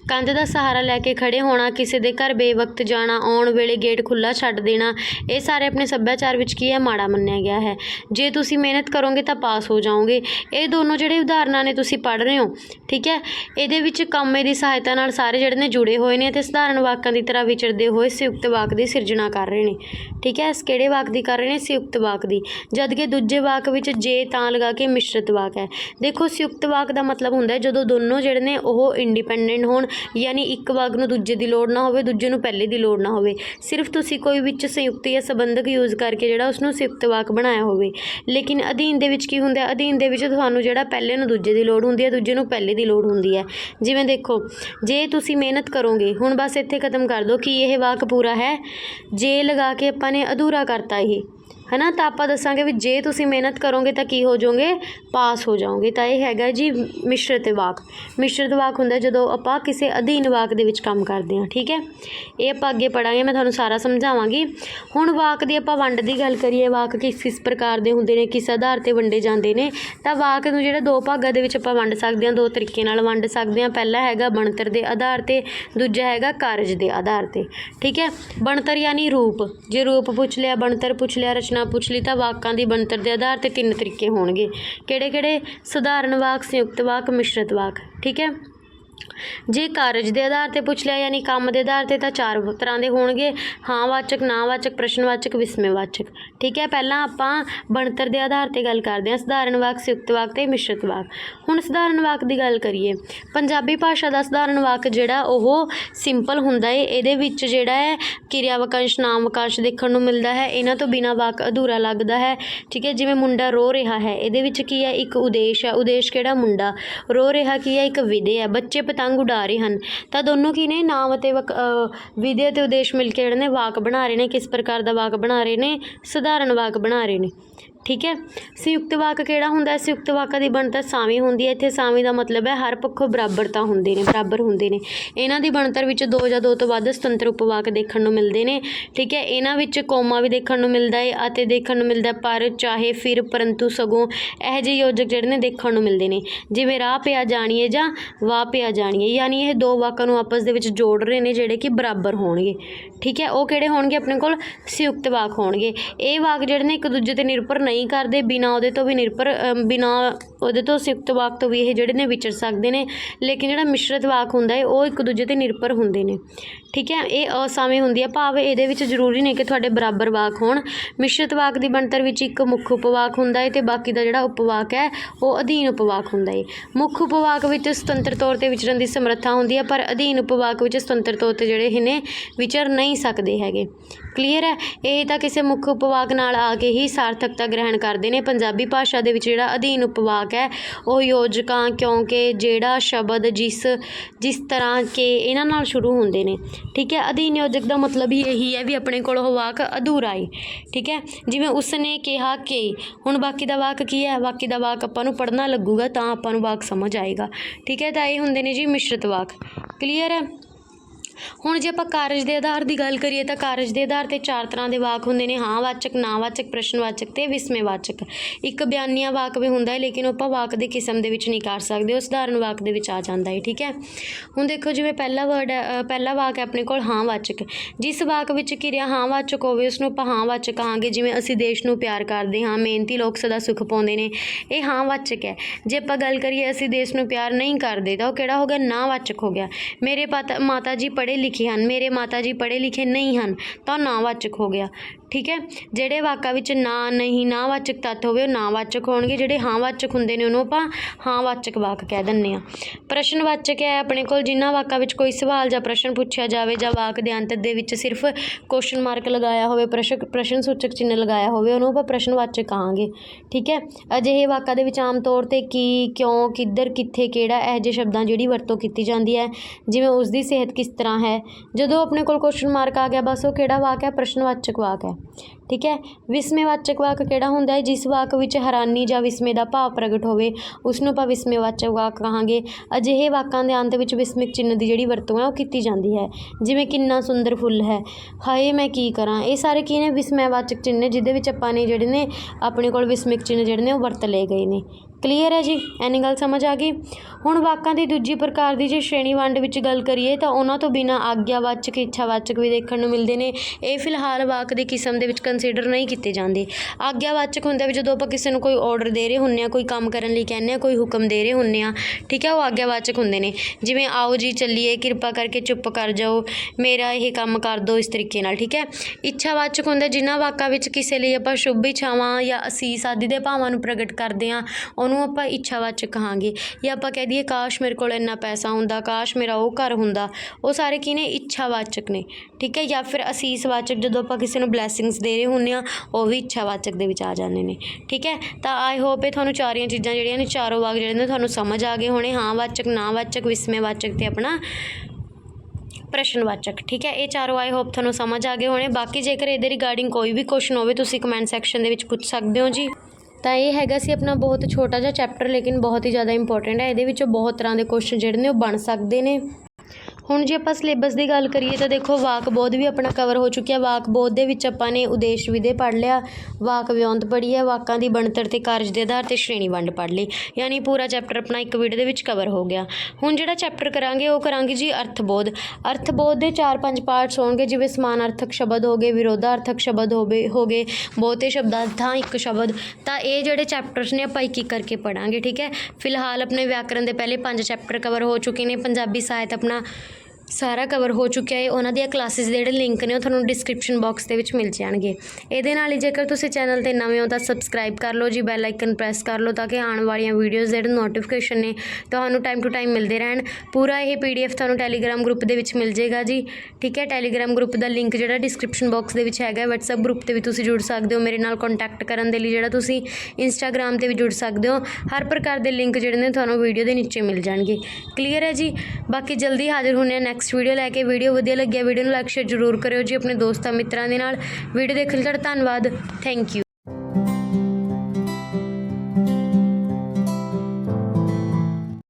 ਕੰਧ ਦਾ ਸਹਾਰਾ ਲੈ ਕੇ ਖੜੇ ਹੋਣਾ, ਕਿਸੇ ਦੇ ਘਰ ਬੇਵਕਤ ਜਾਣਾ, ਆਉਣ ਵੇਲੇ ਗੇਟ ਖੁੱਲਾ ਛੱਡ ਦੇਣਾ, ਇਹ ਸਾਰੇ ਆਪਣੇ ਸੱਭਿਆਚਾਰ ਵਿੱਚ ਕੀ ਹੈ? ਮਾੜਾ ਮੰਨਿਆ ਗਿਆ ਹੈ। ਜੇ ਤੁਸੀਂ ਮਿਹਨਤ ਕਰੋਗੇ ਤਾਂ ਪਾਸ ਹੋ ਜਾਓਗੇ। ਇਹ ਦੋਨੋਂ ਜਿਹੜੇ ਉਦਾਹਰਨਾਂ ਨੇ ਤੁਸੀਂ ਪੜ੍ਹ ਰਹੇ ਹੋ, ਠੀਕ ਹੈ? ਇਹਦੇ ਵਿੱਚ ਕੰਮੇ ਦੀ ਸਹਾਇਤਾ ਨਾਲ ਸਾਰੇ ਜਿਹੜੇ ਨੇ ਜੁੜੇ ਹੋਏ ਨੇ ਤੇ ਸਧਾਰਨ ਵਾਕਾਂ ਦੀ ਤਰ੍ਹਾਂ ਵਿਚਰਦੇ ਹੋਏ ਸੰਯੁਕਤ ਵਾਕ ਦੀ ਸਿਰਜਣਾ ਕਰ ਰਹੇ ਨੇ। ਠੀਕ ਹੈ, ਇਸ ਕਿਹੜੇ ਵਾਕ ਦੀ ਕਰ ਰਹੇ ਨੇ? ਸੰਯੁਕਤ ਵਾਕ ਦੀ। ਜਦ ਕਿ ਦੂਜੇ ਵਾਕ ਵਿੱਚ ਜੇ ਤਾਂ ਲਗਾ ਕੇ ਮਿਸ਼ਰਤ ਵਾਕ ਹੈ। ਦੇਖੋ, ਸੰਯੁਕਤ ਵਾਕ ਦਾ ਮਤਲਬ ਹੁੰਦਾ ਹੈ, ਜਦੋਂ ਦੋਨੋਂ ਜਿਹੜੇ ਨੇ ਉਹ ਇੰਡੀਪੈਂਡੈਂਟ ਹੋਣ, ਯਾਨੀ ਇੱਕ ਵਾਕ ਨੂੰ ਦੂਜੇ ਦੀ ਲੋੜ ਨਾ ਹੋਵੇ, ਦੂਜੇ ਨੂੰ ਪਹਿਲੇ ਦੀ ਲੋੜ ਨਾ ਹੋਵੇ। ਸਿਰਫ ਤੁਸੀਂ ਕੋਈ ਵਿੱਚ ਸੰਯੁਕਤ ਜਾਂ ਸੰਬੰਧਕ ਯੂਜ਼ ਕਰਕੇ ਜਿਹੜਾ ਉਸ ਨੂੰ ਸੰਯੁਕਤ ਵਾਕ ਬਣਾਇਆ ਹੋਵੇ। ਲੇਕਿਨ ਅਧੀਨ ਦੇ ਵਿੱਚ ਕੀ ਹੁੰਦਾ ਹੈ? ਅਧੀਨ ਦੇ ਵਿੱਚ ਤੁਹਾਨੂੰ ਜਿਹੜਾ ਪਹਿਲੇ ਨੂੰ ਦੂਜੇ ਦੀ ਲੋੜ ਹੁੰਦੀ ਹੈ, ਦੂਜੇ ਨੂੰ ਪਹਿਲੇ ਦੀ ਲੋੜ ਹੁੰਦੀ ਹੈ। ਜਿਵੇਂ ਦੇਖੋ, ਜੇ ਤੁਸੀਂ ਮਿਹਨਤ ਕਰੋਗੇ, ਹੁਣ ਬਸ ਇੱਥੇ ਖਤਮ ਕਰ ਦਿਓ ਕਿ ਇਹ ਵਾਕ ਪੂਰਾ ਹੈ ਜੇ ਲਗਾ ਕੇ ਆਪਾਂ ਨੇ ਅਧੂਰਾ ਕਰਤਾ ਇਹ। ਹਨਾ? ਤਾਂ ਆਪਾਂ ਦੱਸਾਂਗੇ ਵੀ ਜੇ ਤੁਸੀਂ ਮਿਹਨਤ ਕਰੋਗੇ ਤਾਂ ਕੀ ਹੋ ਜਾਓਗੇ? ਪਾਸ ਹੋ ਜਾਓਗੇ। ਤਾਂ ਇਹ ਹੈਗਾ ਜੀ ਮਿਸ਼ਰਤ ਵਾਕ। ਮਿਸ਼ਰਤ ਵਾਕ ਹੁੰਦਾ ਜਦੋਂ ਆਪਾਂ ਕਿਸੇ ਅਧੀਨ ਵਾਕ ਦੇ ਵਿੱਚ ਕੰਮ ਕਰਦੇ ਹਾਂ, ਠੀਕ ਹੈ? ਇਹ ਆਪਾਂ ਅੱਗੇ ਪੜਾਂਗੇ ਮੈਂ ਤੁਹਾਨੂੰ ਸਾਰਾ ਸਮਝਾਵਾਂਗੀ। ਹੁਣ ਵਾਕ ਦੀ ਆਪਾਂ ਵੰਡ ਦੀ ਗੱਲ ਕਰੀਏ, ਵਾਕ ਕਿਸ ਕਿਸ ਪ੍ਰਕਾਰ ਦੇ ਹੁੰਦੇ ਨੇ, ਕਿਸ ਆਧਾਰ ਤੇ ਵੰਡੇ ਜਾਂਦੇ ਨੇ, ਤਾਂ ਵਾਕ ਨੂੰ ਜਿਹੜਾ ਦੋ ਭਾਗਾਂ ਦੇ ਵਿੱਚ ਆਪਾਂ ਵੰਡ ਸਕਦੇ ਹਾਂ, ਦੋ ਤਰੀਕੇ ਨਾਲ ਵੰਡ ਸਕਦੇ ਹਾਂ। ਪਹਿਲਾ ਹੈਗਾ ਬਣਤਰ ਦੇ ਆਧਾਰ ਤੇ, ਦੂਜਾ ਹੈਗਾ ਕਾਰਜ ਦੇ ਆਧਾਰ ਤੇ, ਠੀਕ ਹੈ? ਬਣਤਰ ਯਾਨੀ ਰੂਪ। ਜੇ ਰੂਪ ਪੁੱਛ ਲਿਆ, ਬਣਤਰ ਪੁੱਛ ਲਿਆ, ਰਚਨਾ ਪੁੱਛ ਲਈ ਤਾਂ ਵਾਕਾਂ ਦੀ ਬਣਤਰ ਦੇ ਆਧਾਰ ਤੇ ਤਿੰਨ ਤਰੀਕੇ ਹੋਣਗੇ। ਕਿਹੜੇ ਕਿਹੜੇ ਸਧਾਰਨ ਵਾਕ, ਸੰਯੁਕਤ ਵਾਕ, ਮਿਸ਼ਰਤ ਵਾਕ। ਠੀਕ ਹੈ? ਜੇ ਕਾਰਜ ਦੇ ਆਧਾਰ ਤੇ ਪੁੱਛ ਲਿਆ, ਯਾਨੀ ਕੰਮ ਦੇ ਆਧਾਰ ਤੇ ਤਾਂ ਚਾਰ ਤਰ੍ਹਾਂ ਦੇ ਹੋਣਗੇ। ਹਾਂ ਵਾਚਕ, ਨਾ ਵਾਚਕ ਪ੍ਰਸ਼ਨਵਾਚਕ ਵਿਸਮੇਵਾਚਕ ਠੀਕ ਹੈ, ਪਹਿਲਾਂ ਆਪਾਂ ਬਣਤਰ ਦੇ ਆਧਾਰ ਤੇ ਗੱਲ ਕਰਦੇ ਹਾਂ। ਸਧਾਰਨ ਵਾਕ, ਸੰਯੁਕਤ ਵਾਕ ਤੇ ਮਿਸ਼ਰਤ ਵਾਕ। ਹੁਣ ਸਧਾਰਨ ਵਾਕ ਦੀ ਗੱਲ ਕਰੀਏ। ਪੰਜਾਬੀ ਭਾਸ਼ਾ ਦਾ ਸਧਾਰਨ ਵਾਕ ਜਿਹੜਾ, ਉਹ ਸਿੰਪਲ ਹੁੰਦਾ ਏ। ਇਹਦੇ ਵਿੱਚ ਜਿਹੜਾ ਹੈ ਕਿਰਿਆ ਵਾਕੰਸ਼ ਨਾਮ ਵਾਕੰਸ਼ ਦੇਖਣ ਨੂੰ ਮਿਲਦਾ ਹੈ। ਇਹਨਾਂ ਤੋਂ ਬਿਨਾ ਵਾਕ ਅਧੂਰਾ ਲੱਗਦਾ ਹੈ। ਠੀਕ ਹੈ, ਜਿਵੇਂ ਮੁੰਡਾ ਰੋ ਰਿਹਾ ਹੈ। ਇਹਦੇ ਵਿੱਚ ਕੀ ਹੈ? ਇੱਕ ਉਦੇਸ਼ ਹੈ। ਉਦੇਸ਼ ਕਿਹੜਾ? ਮੁੰਡਾ। ਰੋ ਰਿਹਾ ਕੀ ਹੈ? ਇੱਕ ਵਿਧੇ ਹੈ। ਬੱਚੇ ਪਤੰਗ ਉਡਾ ਰਹੇ ਹਨ। ਤਾਂ ਦੋਨੋਂ ਕੀ ਨੇ? ਨਾਮ ਅਤੇ ਵਕ- ਅ, ਅਤੇ ਉਦੇਸ਼ ਮਿਲ ਕੇ ਜਿਹੜੇ ਨੇ ਵਾਕ ਬਣਾ ਰਹੇ ਨੇ ਕਿਸ ਪ੍ਰਕਾਰ ਦਾ ਵਾਕ ਬਣਾ ਰਹੇ ਨੇ? ਸਧਾਰਨ ਵਾਕ ਬਣਾ ਰਹੇ ਨੇ। ਠੀਕ ਹੈ? ਸੰਯੁਕਤ ਵਾਕ ਕਿਹੜਾ ਹੁੰਦਾ? ਹੈ ਸੰਯੁਕਤ ਵਾਕਾਂ ਦੀ ਬਣਤਰ ਸਾਵੀਂ ਹੁੰਦੀ ਹੈ। ਇੱਥੇ ਸਾਵੀਂ ਦਾ ਮਤਲਬ ਹੈ, ਹਰ ਪੱਖੋਂ ਬਰਾਬਰਤਾ ਹੁੰਦੇ ਨੇ, ਬਰਾਬਰ ਹੁੰਦੇ ਨੇ। ਇਹਨਾਂ ਦੀ ਬਣਤਰ ਵਿੱਚ ਦੋ ਜਾਂ ਦੋ ਤੋਂ ਵੱਧ ਸੁਤੰਤਰ ਉਪਵਾਕ ਦੇਖਣ ਨੂੰ ਮਿਲਦੇ ਨੇ। ਠੀਕ ਹੈ? ਇਹਨਾਂ ਵਿੱਚ ਕੋਮਾ ਵੀ ਦੇਖਣ ਨੂੰ ਮਿਲਦਾ ਹੈ ਅਤੇ ਦੇਖਣ ਨੂੰ ਮਿਲਦਾ ਪਰ ਚਾਹੇ ਫਿਰ ਪਰੰਤੂ ਸਗੋਂ ਇਹੋ ਜਿਹੇ ਯੋਜਕ ਜਿਹੜੇ ਨੇ ਦੇਖਣ ਨੂੰ ਮਿਲਦੇ ਨੇ। ਜਿਵੇਂ ਰਾਹ ਪਿਆ ਜਾਣੀਏ ਜਾਂ ਵਾਹ ਪਿਆ ਜਾਣੀਏ, ਯਾਨੀ ਇਹ ਦੋ ਵਾਕਾਂ ਨੂੰ ਆਪਸ ਦੇ ਵਿੱਚ ਜੋੜ ਰਹੇ ਨੇ ਜਿਹੜੇ ਕਿ ਬਰਾਬਰ ਹੋਣਗੇ। ਠੀਕ ਹੈ? ਉਹ ਕਿਹੜੇ ਹੋਣਗੇ ਆਪਣੇ ਕੋਲ? ਸੰਯੁਕਤ ਵਾਕ ਹੋਣਗੇ। ਇਹ ਵਾਕ ਜਿਹੜੇ ਨੇ ਇੱਕ ਦੂਜੇ ਤੇ ਨਿਰਭਰ ਨਹੀਂ ਕਰਦੇ, ਬਿਨਾਂ ਉਹਦੇ ਤੋਂ ਵੀ ਨਿਰਭਰ ਬਿਨਾਂ ਉਹਦੇ ਤੋਂ ਸੰਯੁਕਤ ਵਾਕ ਤੋਂ ਵੀ ਇਹ ਜਿਹੜੇ ਨੇ ਵਿਚਰ ਸਕਦੇ ਨੇ। ਲੇਕਿਨ ਜਿਹੜਾ ਮਿਸ਼ਰਤ ਵਾਕ ਹੁੰਦਾ ਹੈ ਉਹ ਇੱਕ ਦੂਜੇ ਤੇ ਨਿਰਭਰ ਹੁੰਦੇ ਨੇ। ਠੀਕ ਹੈ? ਇਹ ਅਸਾਵੇਂ ਹੁੰਦੀ ਹੈ ਭਾਵ ਇਹਦੇ ਵਿੱਚ ਜ਼ਰੂਰੀ ਨਹੀਂ ਕਿ ਤੁਹਾਡੇ ਬਰਾਬਰ ਵਾਕ ਹੋਣ। ਮਿਸ਼ਰਤ ਵਾਕ ਦੀ ਬਣਤਰ ਵਿੱਚ ਇੱਕ ਮੁੱਖ ਉਪਵਾਕ ਹੁੰਦਾ ਹੈ ਤੇ ਬਾਕੀ ਦਾ ਜਿਹੜਾ ਉਪਵਾਕ ਹੈ, ਉਹ ਅਧੀਨ ਉਪਵਾਕ ਹੁੰਦਾ ਹੈ ਮੁੱਖ ਉਪਵਾਕ ਵਿੱਚ ਸੁਤੰਤਰ ਤੌਰ ਤੇ ਵਿਚਰਨ ਦੀ ਸਮਰੱਥਾ ਹੁੰਦੀ ਹੈ ਪਰ ਅਧੀਨ ਉਪਵਾਕ ਵਿੱਚ ਸੁਤੰਤਰ ਤੌਰ ਤੇ ਜਿਹੜੇ ਇਹ ਨੇ, ਵਿਚਰ ਨਹੀਂ ਸਕਦੇ ਹੈਗੇ। ਕਲੀਅਰ ਹੈ? ਇਹ ਤਾਂ ਕਿਸੇ ਮੁੱਖ ਉਪਵਾਕ ਨਾਲ ਆ ਕੇ ਹੀ ਸਾਰਥਕਤਾ ਗ੍ਰਹਿਣ ਕਰਦੇ ਨੇ। ਪੰਜਾਬੀ ਭਾਸ਼ਾ ਦੇ ਵਿੱਚ ਜਿਹੜਾ ਅਧੀਨ ਉਪਵਾਕ ਹੈ, ਉਹ ਯੋਜਕਾਂ, ਕਿਉਂਕਿ ਜਿਹੜਾ ਸ਼ਬਦ ਜਿਸ ਜਿਸ ਤਰ੍ਹਾਂ ਕਿ ਇਹਨਾਂ ਨਾਲ ਸ਼ੁਰੂ ਹੁੰਦੇ ਨੇ। ਠੀਕ ਹੈ, ਅਧੀਨ ਯੋਜਕ ਦਾ ਮਤਲਬ ਹੀ ਇਹੀ ਹੈ ਵੀ ਆਪਣੇ ਕੋਲ ਉਹ ਵਾਕ ਅਧੂਰਾ ਹੈ। ਠੀਕ ਹੈ, ਜਿਵੇਂ ਉਸਨੇ ਕਿਹਾ ਕਿ, ਹੁਣ ਬਾਕੀ ਦਾ ਵਾਕ ਕੀ ਹੈ? ਬਾਕੀ ਦਾ ਵਾਕ ਆਪਾਂ ਨੂੰ ਪੜ੍ਹਨਾ ਲੱਗੂਗਾ ਤਾਂ ਆਪਾਂ ਨੂੰ ਵਾਕ ਸਮਝ ਆਏਗਾ। ਠੀਕ ਹੈ, ਤਾਂ ਇਹ ਹੁੰਦੇ ਨੇ ਜੀ ਮਿਸ਼ਰਤ ਵਾਕ। ਕਲੀਅਰ ਹੈ? ਹੁਣ ਜੇ ਆਪਾਂ ਕਾਰਜ ਦੇ ਆਧਾਰ ਦੀ ਗੱਲ ਕਰੀਏ ਤਾਂ ਕਾਰਜ ਦੇ ਆਧਾਰ ਤੇ ਚਾਰ ਤਰ੍ਹਾਂ ਦੇ ਵਾਕ ਹੁੰਦੇ ਨੇ, ਹਾਂ ਵਾਚਕ, ਨਾ ਵਾਚਕ, ਪ੍ਰਸ਼ਨਵਾਚਕ ਤੇ ਵਿਸਮੇ ਵਾਚਕ ਇੱਕ ਬਿਆਨੀਆ ਵਾਕ ਵੀ ਹੁੰਦਾ ਹੈ, ਲੇਕਿਨ ਆਪਾਂ ਵਾਕ ਦੇ ਕਿਸਮ ਦੇ ਵਿੱਚ ਨਹੀਂ ਕਰ ਸਕਦੇ ਉਹ ਸਧਾਰਨ ਵਾਕ ਦੇ ਵਿੱਚ ਆ ਜਾਂਦਾ ਹੈ, ਠੀਕ ਹੈ? ਹੁਣ ਦੇਖੋ ਜਿਵੇਂ ਪਹਿਲਾ ਵਰਡ ਹੈ ਪਹਿਲਾ ਵਾਕ ਹੈ ਆਪਣੇ ਕੋਲ, ਹਾਂ ਵਾਚਕ। ਜਿਸ ਵਾਕ ਵਿੱਚ ਕਿਰਿਆ ਹਾਂ ਵਾਚਕ ਹੋਵੇ ਉਸ ਨੂੰ ਆਪਾਂ ਹਾਂ ਵਾਚਕ ਕਹਾਂਗੇ, ਜਿਵੇਂ ਅਸੀਂ ਦੇਸ਼ ਨੂੰ ਪਿਆਰ ਕਰਦੇ ਹਾਂ, ਮਿਹਨਤੀ ਲੋਕ ਸਦਾ ਸੁਖ ਪਾਉਂਦੇ ਨੇ, ਇਹ ਹਾਂ ਵਾਚਕ ਹੈ। ਜੇ ਆਪਾਂ ਗੱਲ ਕਰੀਏ ਅਸੀਂ ਦੇਸ਼ ਨੂੰ ਪਿਆਰ ਨਹੀਂ ਕਰਦੇ, ਤਾਂ ਉਹ ਕਿਹੜਾ ਹੋ ਗਿਆ? ਨਾ ਵਾਚਕ ਹੋ ਗਿਆ। ਮੇਰੇ ਪਤਾ, ਮਾਤਾ ਜੀ ਪੜ੍ਹੇ ਪੜ੍ਹੇ ਲਿਖੇ ਹਨ, ਮੇਰੇ ਮਾਤਾ ਜੀ ਪੜ੍ਹੇ ਲਿਖੇ ਨਹੀਂ ਹਨ, ਤਾਂ ਉਹ ਨਾ ਵਾਚਕ ਹੋ ਗਿਆ। ਠੀਕ ਹੈ? ਜਿਹੜੇ ਵਾਕਾਂ ਵਿੱਚ ਨਾ ਨਹੀਂ, ਨਾ ਵਾਚਕ ਤੱਤ ਹੋਵੇ, ਉਹ ਨਾ ਵਾਚਕ ਹੋਣਗੇ। ਜਿਹੜੇ ਹਾਂ ਵਾਚਕ ਹੁੰਦੇ ਨੇ, ਉਹਨੂੰ ਆਪਾਂ ਹਾਂ ਵਾਚਕ ਵਾਕ ਕਹਿ ਦਿੰਦੇ ਆ ਪ੍ਰਸ਼ਨ ਵਾਚਕ ਹੈ ਆਪਣੇ ਕੋਲ, ਜਿਨ੍ਹਾਂ ਵਾਕਾਂ ਵਿੱਚ ਕੋਈ ਸਵਾਲ ਜਾਂ ਪ੍ਰਸ਼ਨ ਪੁੱਛਿਆ ਜਾਵੇ ਜਾਂ ਵਾਕ ਦੇ ਅੰਤ ਦੇ ਵਿੱਚ ਸਿਰਫ ਕੁਐਸਚਨ ਮਾਰਕ ਲਗਾਇਆ ਹੋਵੇ ਪ੍ਰਸ਼ਨ ਪ੍ਰਸ਼ਨ ਸੂਚਕ ਚਿੰਨ੍ਹ ਲਗਾਇਆ ਹੋਵੇ, ਉਹਨੂੰ ਆਪਾਂ ਪ੍ਰਸ਼ਨ ਵਾਚਕ ਕਹਾਂਗੇ। ਠੀਕ ਹੈ? ਅਜਿਹੇ ਵਾਕਾਂ ਦੇ ਵਿੱਚ ਆਮ ਤੌਰ ਤੇ ਕੀ, ਕਿਉਂ, ਕਿੱਧਰ, ਕਿੱਥੇ, ਕਿਹੜਾ ਇਹੋ ਜਿਹੇ ਸ਼ਬਦਾਂ ਜਿਹੜੀ ਵਰਤੋਂ ਕੀਤੀ ਜਾਂਦੀ ਹੈ? ਜਿਵੇਂ ਉਸ ਦੀ ਸਿਹਤ ਕਿਸ ਤਰ੍ਹਾਂ ਹੈ? ਜਦੋਂ ਆਪਣੇ ਕੋਲ ਕੁਐਸਚਨ ਮਾਰਕ ਆ ਗਿਆ, ਬਸ ਉਹ ਕਿਹੜਾ ਵਾਕ ਹੈ? ਪ੍ਰਸ਼ਨਵਾਚਕ ਵਾਕ ਹੈ। ਠੀਕ ਹੈ? ਵਿਸਮੇਵਾਚਕ ਵਾਕ ਕਿਹੜਾ ਹੁੰਦਾ ਹੈ? ਜਿਸ ਵਾਕ ਵਿੱਚ ਹੈਰਾਨੀ ਜਾਂ ਵਿਸਮੇ ਦਾ ਭਾਵ ਪ੍ਰਗਟ ਹੋਵੇ ਉਸ ਨੂੰ ਆਪਾਂ ਵਿਸਮੇਵਾਚਕ ਵਾਕ ਕਹਾਂਗੇ। ਅਜਿਹੇ ਵਾਕਾਂ ਦੇ ਅੰਤ ਵਿੱਚ ਵਿਸਮਿਕ ਚਿੰਨ੍ਹ ਦੀ ਜਿਹੜੀ ਵਰਤੋਂ ਹੈ, ਉਹ ਕੀਤੀ ਜਾਂਦੀ ਹੈ। ਜਿਵੇਂ ਕਿੰਨਾ ਸੁੰਦਰ ਫੁੱਲ ਹੈ। ਹਾਏ, ਮੈਂ ਕੀ ਕਰਾਂ? ਇਹ ਸਾਰੇ ਕੀ ਨੇ? ਵਿਸਮੇਵਾਚਕ ਚਿੰਨ੍ਹ ਜਿਹਦੇ ਵਿੱਚ ਆਪਾਂ ਨੇ ਜਿਹੜੇ ਨੇ, ਆਪਣੇ ਕੋਲ ਵਿਸਮਿਕ ਚਿੰਨ੍ਹ ਜਿਹੜੇ ਨੇ, ਉਹ ਵਰਤ ਲਏ ਗਏ ਨੇ। ਕਲੀਅਰ ਹੈ ਜੀ? ਐਨੀ ਗੱਲ ਸਮਝ ਆ ਗਈ? ਹੁਣ ਵਾਕਾਂ ਦੀ ਦੂਜੀ ਪ੍ਰਕਾਰ ਦੀ ਜੇ ਸ਼੍ਰੇਣੀ ਵੰਡ ਵਿੱਚ ਗੱਲ ਕਰੀਏ ਤਾਂ ਉਹਨਾਂ ਤੋਂ ਬਿਨਾਂ ਆਗਿਆਵਾਚਕ, ਇੱਛਾਵਾਚਕ ਵੀ ਦੇਖਣ ਨੂੰ ਮਿਲਦੇ ਨੇ। ਇਹ ਫਿਲਹਾਲ ਵਾਕ ਦੀ ਕਿਸਮ ਦੇ ਵਿੱਚ ਕੰਸੀਡਰ ਨਹੀਂ ਕੀਤੇ ਜਾਂਦੇ। ਆਗਿਆਵਾਚਕ ਹੁੰਦਾ ਵੀ ਜਦੋਂ ਆਪਾਂ ਕਿਸੇ ਨੂੰ ਕੋਈ ਆਰਡਰ ਦੇ ਰਹੇ ਹੁੰਨੇ ਆ ਕੋਈ ਕੰਮ ਕਰਨ ਲਈ ਕਹਿੰਦੇ ਆ ਕੋਈ ਹੁਕਮ ਦੇ ਰਹੇ ਹੁੰਨੇ ਆ ਠੀਕ ਹੈ, ਉਹ ਆਗਿਆਵਾਚਕ ਹੁੰਦੇ ਨੇ। ਜਿਵੇਂ, ਆਓ ਜੀ, ਚੱਲੀਏ, ਕਿਰਪਾ ਕਰਕੇ ਚੁੱਪ ਕਰ ਜਾਓ, ਮੇਰਾ ਇਹ ਕੰਮ ਕਰ ਦਿਓ ਇਸ ਤਰੀਕੇ ਨਾਲ, ਠੀਕ ਹੈ? ਇੱਛਾਵਾਚਕ ਹੁੰਦਾ ਜਿਨ੍ਹਾਂ ਵਾਕਾਂ ਵਿੱਚ ਕਿਸੇ ਲਈ ਆਪਾਂ ਸ਼ੁਭ ਇੱਛਾਵਾਂ ਜਾਂ ਅਸੀਸ ਆਦਿ ਦੇ ਭਾਵਾਂ ਨੂੰ ਪ੍ਰਗਟ ਕਰਦੇ ਆ ਉਹਨੂੰ ਆਪਾਂ ਇੱਛਾਵਾਚਕ ਕਹਾਂਗੇ। ਜਾਂ ਆਪਾਂ ਕਹਿ ਦਈਏ, ਕਾਸ਼ ਮੇਰੇ ਕੋਲ ਇੰਨਾ ਪੈਸਾ ਹੁੰਦਾ, ਕਾਸ਼ ਮੇਰਾ ਉਹ ਘਰ ਹੁੰਦਾ। ਉਹ ਸਾਰੇ ਕੀ ਨੇ ਇੱਛਾਵਾਚਕ ਨੇ। ਠੀਕ ਹੈ? ਜਾਂ ਫਿਰ ਅਸੀਸਵਾਚਕ, ਜਦੋਂ ਆਪਾਂ ਕਿਸੇ ਨੂੰ ਬਲੇਸਿੰਗਸ ਦੇ ਰਹੇ ਹੁੰਦੇ ਆ ਉਹ ਵੀ ਇੱਛਾਵਾਚਕ ਦੇ ਵਿੱਚ ਆ ਜਾਂਦੇ ਨੇ। ਠੀਕ ਹੈ? ਤਾਂ ਆਈ ਹੋਪ ਇਹ ਤੁਹਾਨੂੰ ਚਾਰੀਆਂ ਚੀਜ਼ਾਂ ਜਿਹੜੀਆਂ ਨੇ, ਚਾਰੋਂ ਵਾਕ ਜਿਹੜੇ ਨੇ, ਤੁਹਾਨੂੰ ਸਮਝ ਆ ਗਏ ਹੋਣੇ। ਹਾਂ ਵਾਚਕ, ਨਾ ਵਾਚਕ ਵਿਸਮੇ ਵਾਚਕ ਤੇ ਆਪਣਾ ਪ੍ਰਸ਼ਨਵਾਚਕ। ਠੀਕ ਹੈ? ਇਹ ਚਾਰੋਂ ਆਈ ਹੋਪ ਤੁਹਾਨੂੰ ਸਮਝ ਆ ਗਏ ਹੋਣੇ। ਬਾਕੀ ਜੇਕਰ ਇਹਦੇ ਰਿਗਾਰਡਿੰਗ ਕੋਈ ਵੀ ਕੁਐਸਚਨ ਹੋਵੇ, ਤੁਸੀਂ ਕਮੈਂਟ ਸੈਕਸ਼ਨ ਦੇ ਵਿੱਚ ਪੁੱਛ ਸਕਦੇ ਹੋ ਜੀ। ਤਾਂ ਇਹ ਹੈਗਾ ਸੀ ਆਪਣਾ ਬਹੁਤ ਛੋਟਾ ਜਿਹਾ ਚੈਪਟਰ ਲੇਕਿਨ ਬਹੁਤ ਹੀ ਜ਼ਿਆਦਾ ਇੰਪੋਰਟੈਂਟ ਹੈ। ਇਹਦੇ ਵਿੱਚੋਂ ਬਹੁਤ ਤਰ੍ਹਾਂ ਦੇ ਕੁਐਸਚਨ ਜਿਹੜੇ ਨੇ ਉਹ ਬਣ ਸਕਦੇ ਨੇ। ਹੁਣ ਜੇ ਆਪਾਂ ਸਿਲੇਬਸ ਦੀ ਗੱਲ ਕਰੀਏ ਤਾਂ ਦੇਖੋ ਵਾਕ ਬੋਧ ਵੀ ਆਪਣਾ ਕਵਰ ਹੋ ਚੁੱਕਿਆ। ਵਾਕ ਬੋਧ ਦੇ ਵਿੱਚ ਆਪਾਂ ਨੇ ਉਦੇਸ਼ ਵਿਦੇ ਪੜ੍ਹ ਲਿਆ। ਵਾਕ ਵਿਉਂਤ ਪੜ੍ਹੀ ਹੈ, ਵਾਕਾਂ ਦੀ ਬਣਤਰ ਤੇ ਕਾਰਜ ਦੇ ਆਧਾਰ ਤੇ ਸ਼੍ਰੇਣੀ ਵੰਡ ਪੜ੍ਹ ਲਈ। ਯਾਨੀ ਪੂਰਾ ਚੈਪਟਰ ਆਪਣਾ ਇੱਕ ਵੀਡੀਓ ਦੇ ਵਿੱਚ ਕਵਰ ਹੋ ਗਿਆ। ਹੁਣ ਜਿਹੜਾ ਚੈਪਟਰ ਕਰਾਂਗੇ ਉਹ ਕਰਾਂਗੇ ਜੀ ਅਰਥਬੋਧ ਅਰਥਬੋਧ ਦੇ 4-5 ਪਾਰਟਸ ਹੋਣਗੇ, ਜਿਵੇਂ ਸਮਾਨਾਰਥਕ ਸ਼ਬਦ ਹੋ ਗਏ ਵਿਰੋਧਾਰਥਕ ਸ਼ਬਦ ਹੋਵੇ ਹੋ ਗਏ, ਬਹੁਤੇ ਸ਼ਬਦਾਂ ਥਾਂ ਇੱਕ ਸ਼ਬਦ। ਤਾਂ ਇਹ ਜਿਹੜੇ ਚੈਪਟਰਸ ਨੇ ਆਪਾਂ ਇੱਕ ਇੱਕ ਕਰਕੇ ਪੜਾਂਗੇ ਠੀਕ ਹੈ? ਫਿਲਹਾਲ ਆਪਣੇ ਵਿਆਕਰਣ ਦੇ ਪਹਿਲੇ ਪੰਜ ਚੈਪਟਰ ਕਵਰ ਹੋ ਚੁੱਕੇ ਨੇ। ਪੰਜਾਬੀ ਸਾਹਿਤ ਆਪਣਾ ਸਾਰਾ ਕਵਰ ਹੋ ਚੁੱਕਿਆ ਹੈ ਉਹਨਾਂ ਦੀਆਂ ਕਲਾਸਿਸ ਦੇ ਜਿਹੜੇ ਲਿੰਕ ਨੇ, ਉਹ ਤੁਹਾਨੂੰ ਡਿਸਕ੍ਰਿਪਸ਼ਨ ਬਾਕਸ ਦੇ ਵਿੱਚ ਮਿਲ ਜਾਣਗੇ। ਇਹਦੇ ਨਾਲ ਹੀ ਜੇਕਰ ਤੁਸੀਂ ਚੈਨਲ ਤੇ ਨਵੇਂ ਹੋ, ਤਾਂ ਸਬਸਕ੍ਰਾਈਬ ਕਰ ਲਓ ਜੀ ਬੈਲ ਆਈਕਨ ਪ੍ਰੈਸ ਕਰ ਲਓ, ਤਾਂ ਕਿ ਆਉਣ ਵਾਲੀਆਂ ਵੀਡੀਓਜ਼ ਦੇ ਜਿਹੜੇ ਨੋਟੀਫਿਕੇਸ਼ਨ ਨੇ, ਤੁਹਾਨੂੰ ਟਾਈਮ ਟੂ ਟਾਈਮ ਮਿਲਦੇ ਰਹਿਣ। ਪੂਰਾ ਇਹ ਪੀਡੀਐਫ ਤੁਹਾਨੂੰ ਟੈਲੀਗ੍ਰਾਮ ਗਰੁੱਪ ਦੇ ਵਿੱਚ ਮਿਲ ਜਾਏਗਾ ਜੀ। ਠੀਕ ਹੈ? ਟੈਲੀਗ੍ਰਾਮ ਗਰੁੱਪ ਦਾ ਲਿੰਕ ਜਿਹੜਾ ਡਿਸਕ੍ਰਿਪਸ਼ਨ ਬਾਕਸ ਦੇ ਵਿੱਚ ਹੈਗਾ, WhatsApp ਗਰੁੱਪ ਤੇ ਵੀ ਤੁਸੀਂ ਜੁੜ ਸਕਦੇ ਹੋ। ਮੇਰੇ ਨਾਲ ਕੰਟੈਕਟ ਕਰਨ ਦੇ ਲਈ ਜਿਹੜਾ ਤੁਸੀਂ ਇੰਸਟਾਗ੍ਰਾਮ ਤੇ ਵੀ ਜੁੜ ਸਕਦੇ ਹੋ। ਹਰ ਪ੍ਰਕਾਰ ਦੇ ਲਿੰਕ ਜਿਹੜੇ ਨੇ, ਤੁਹਾਨੂੰ ਵੀਡੀਓ ਦੇ ਨੀਚੇ ਮਿਲ ਜਾਣਗੇ। ਕਲੀਅਰ ਹੈ ਜੀ? ਬਾਕੀ ਜਲਦੀ ਹਾਜ਼ਰ ਹੁੰਦੇ ਆ। ਨੈਕਸਟ ਵੀਡੀਓ ਲੈ ਕੇ ਵੀਡੀਓ ਵਧੀਆ ਲੱਗਿਆ ਵੀਡੀਓ ਨੂੰ ਲਾਈਕ ਸ਼ੇਅਰ ਜ਼ਰੂਰ ਕਰਿਓ ਜੀ ਆਪਣੇ ਦੋਸਤਾਂ ਮਿੱਤਰਾਂ ਦੇ ਨਾਲ। ਵੀਡੀਓ ਦੇਖਣ ਲਈ ਤੁਹਾਡਾ ਧੰਨਵਾਦ। Thank you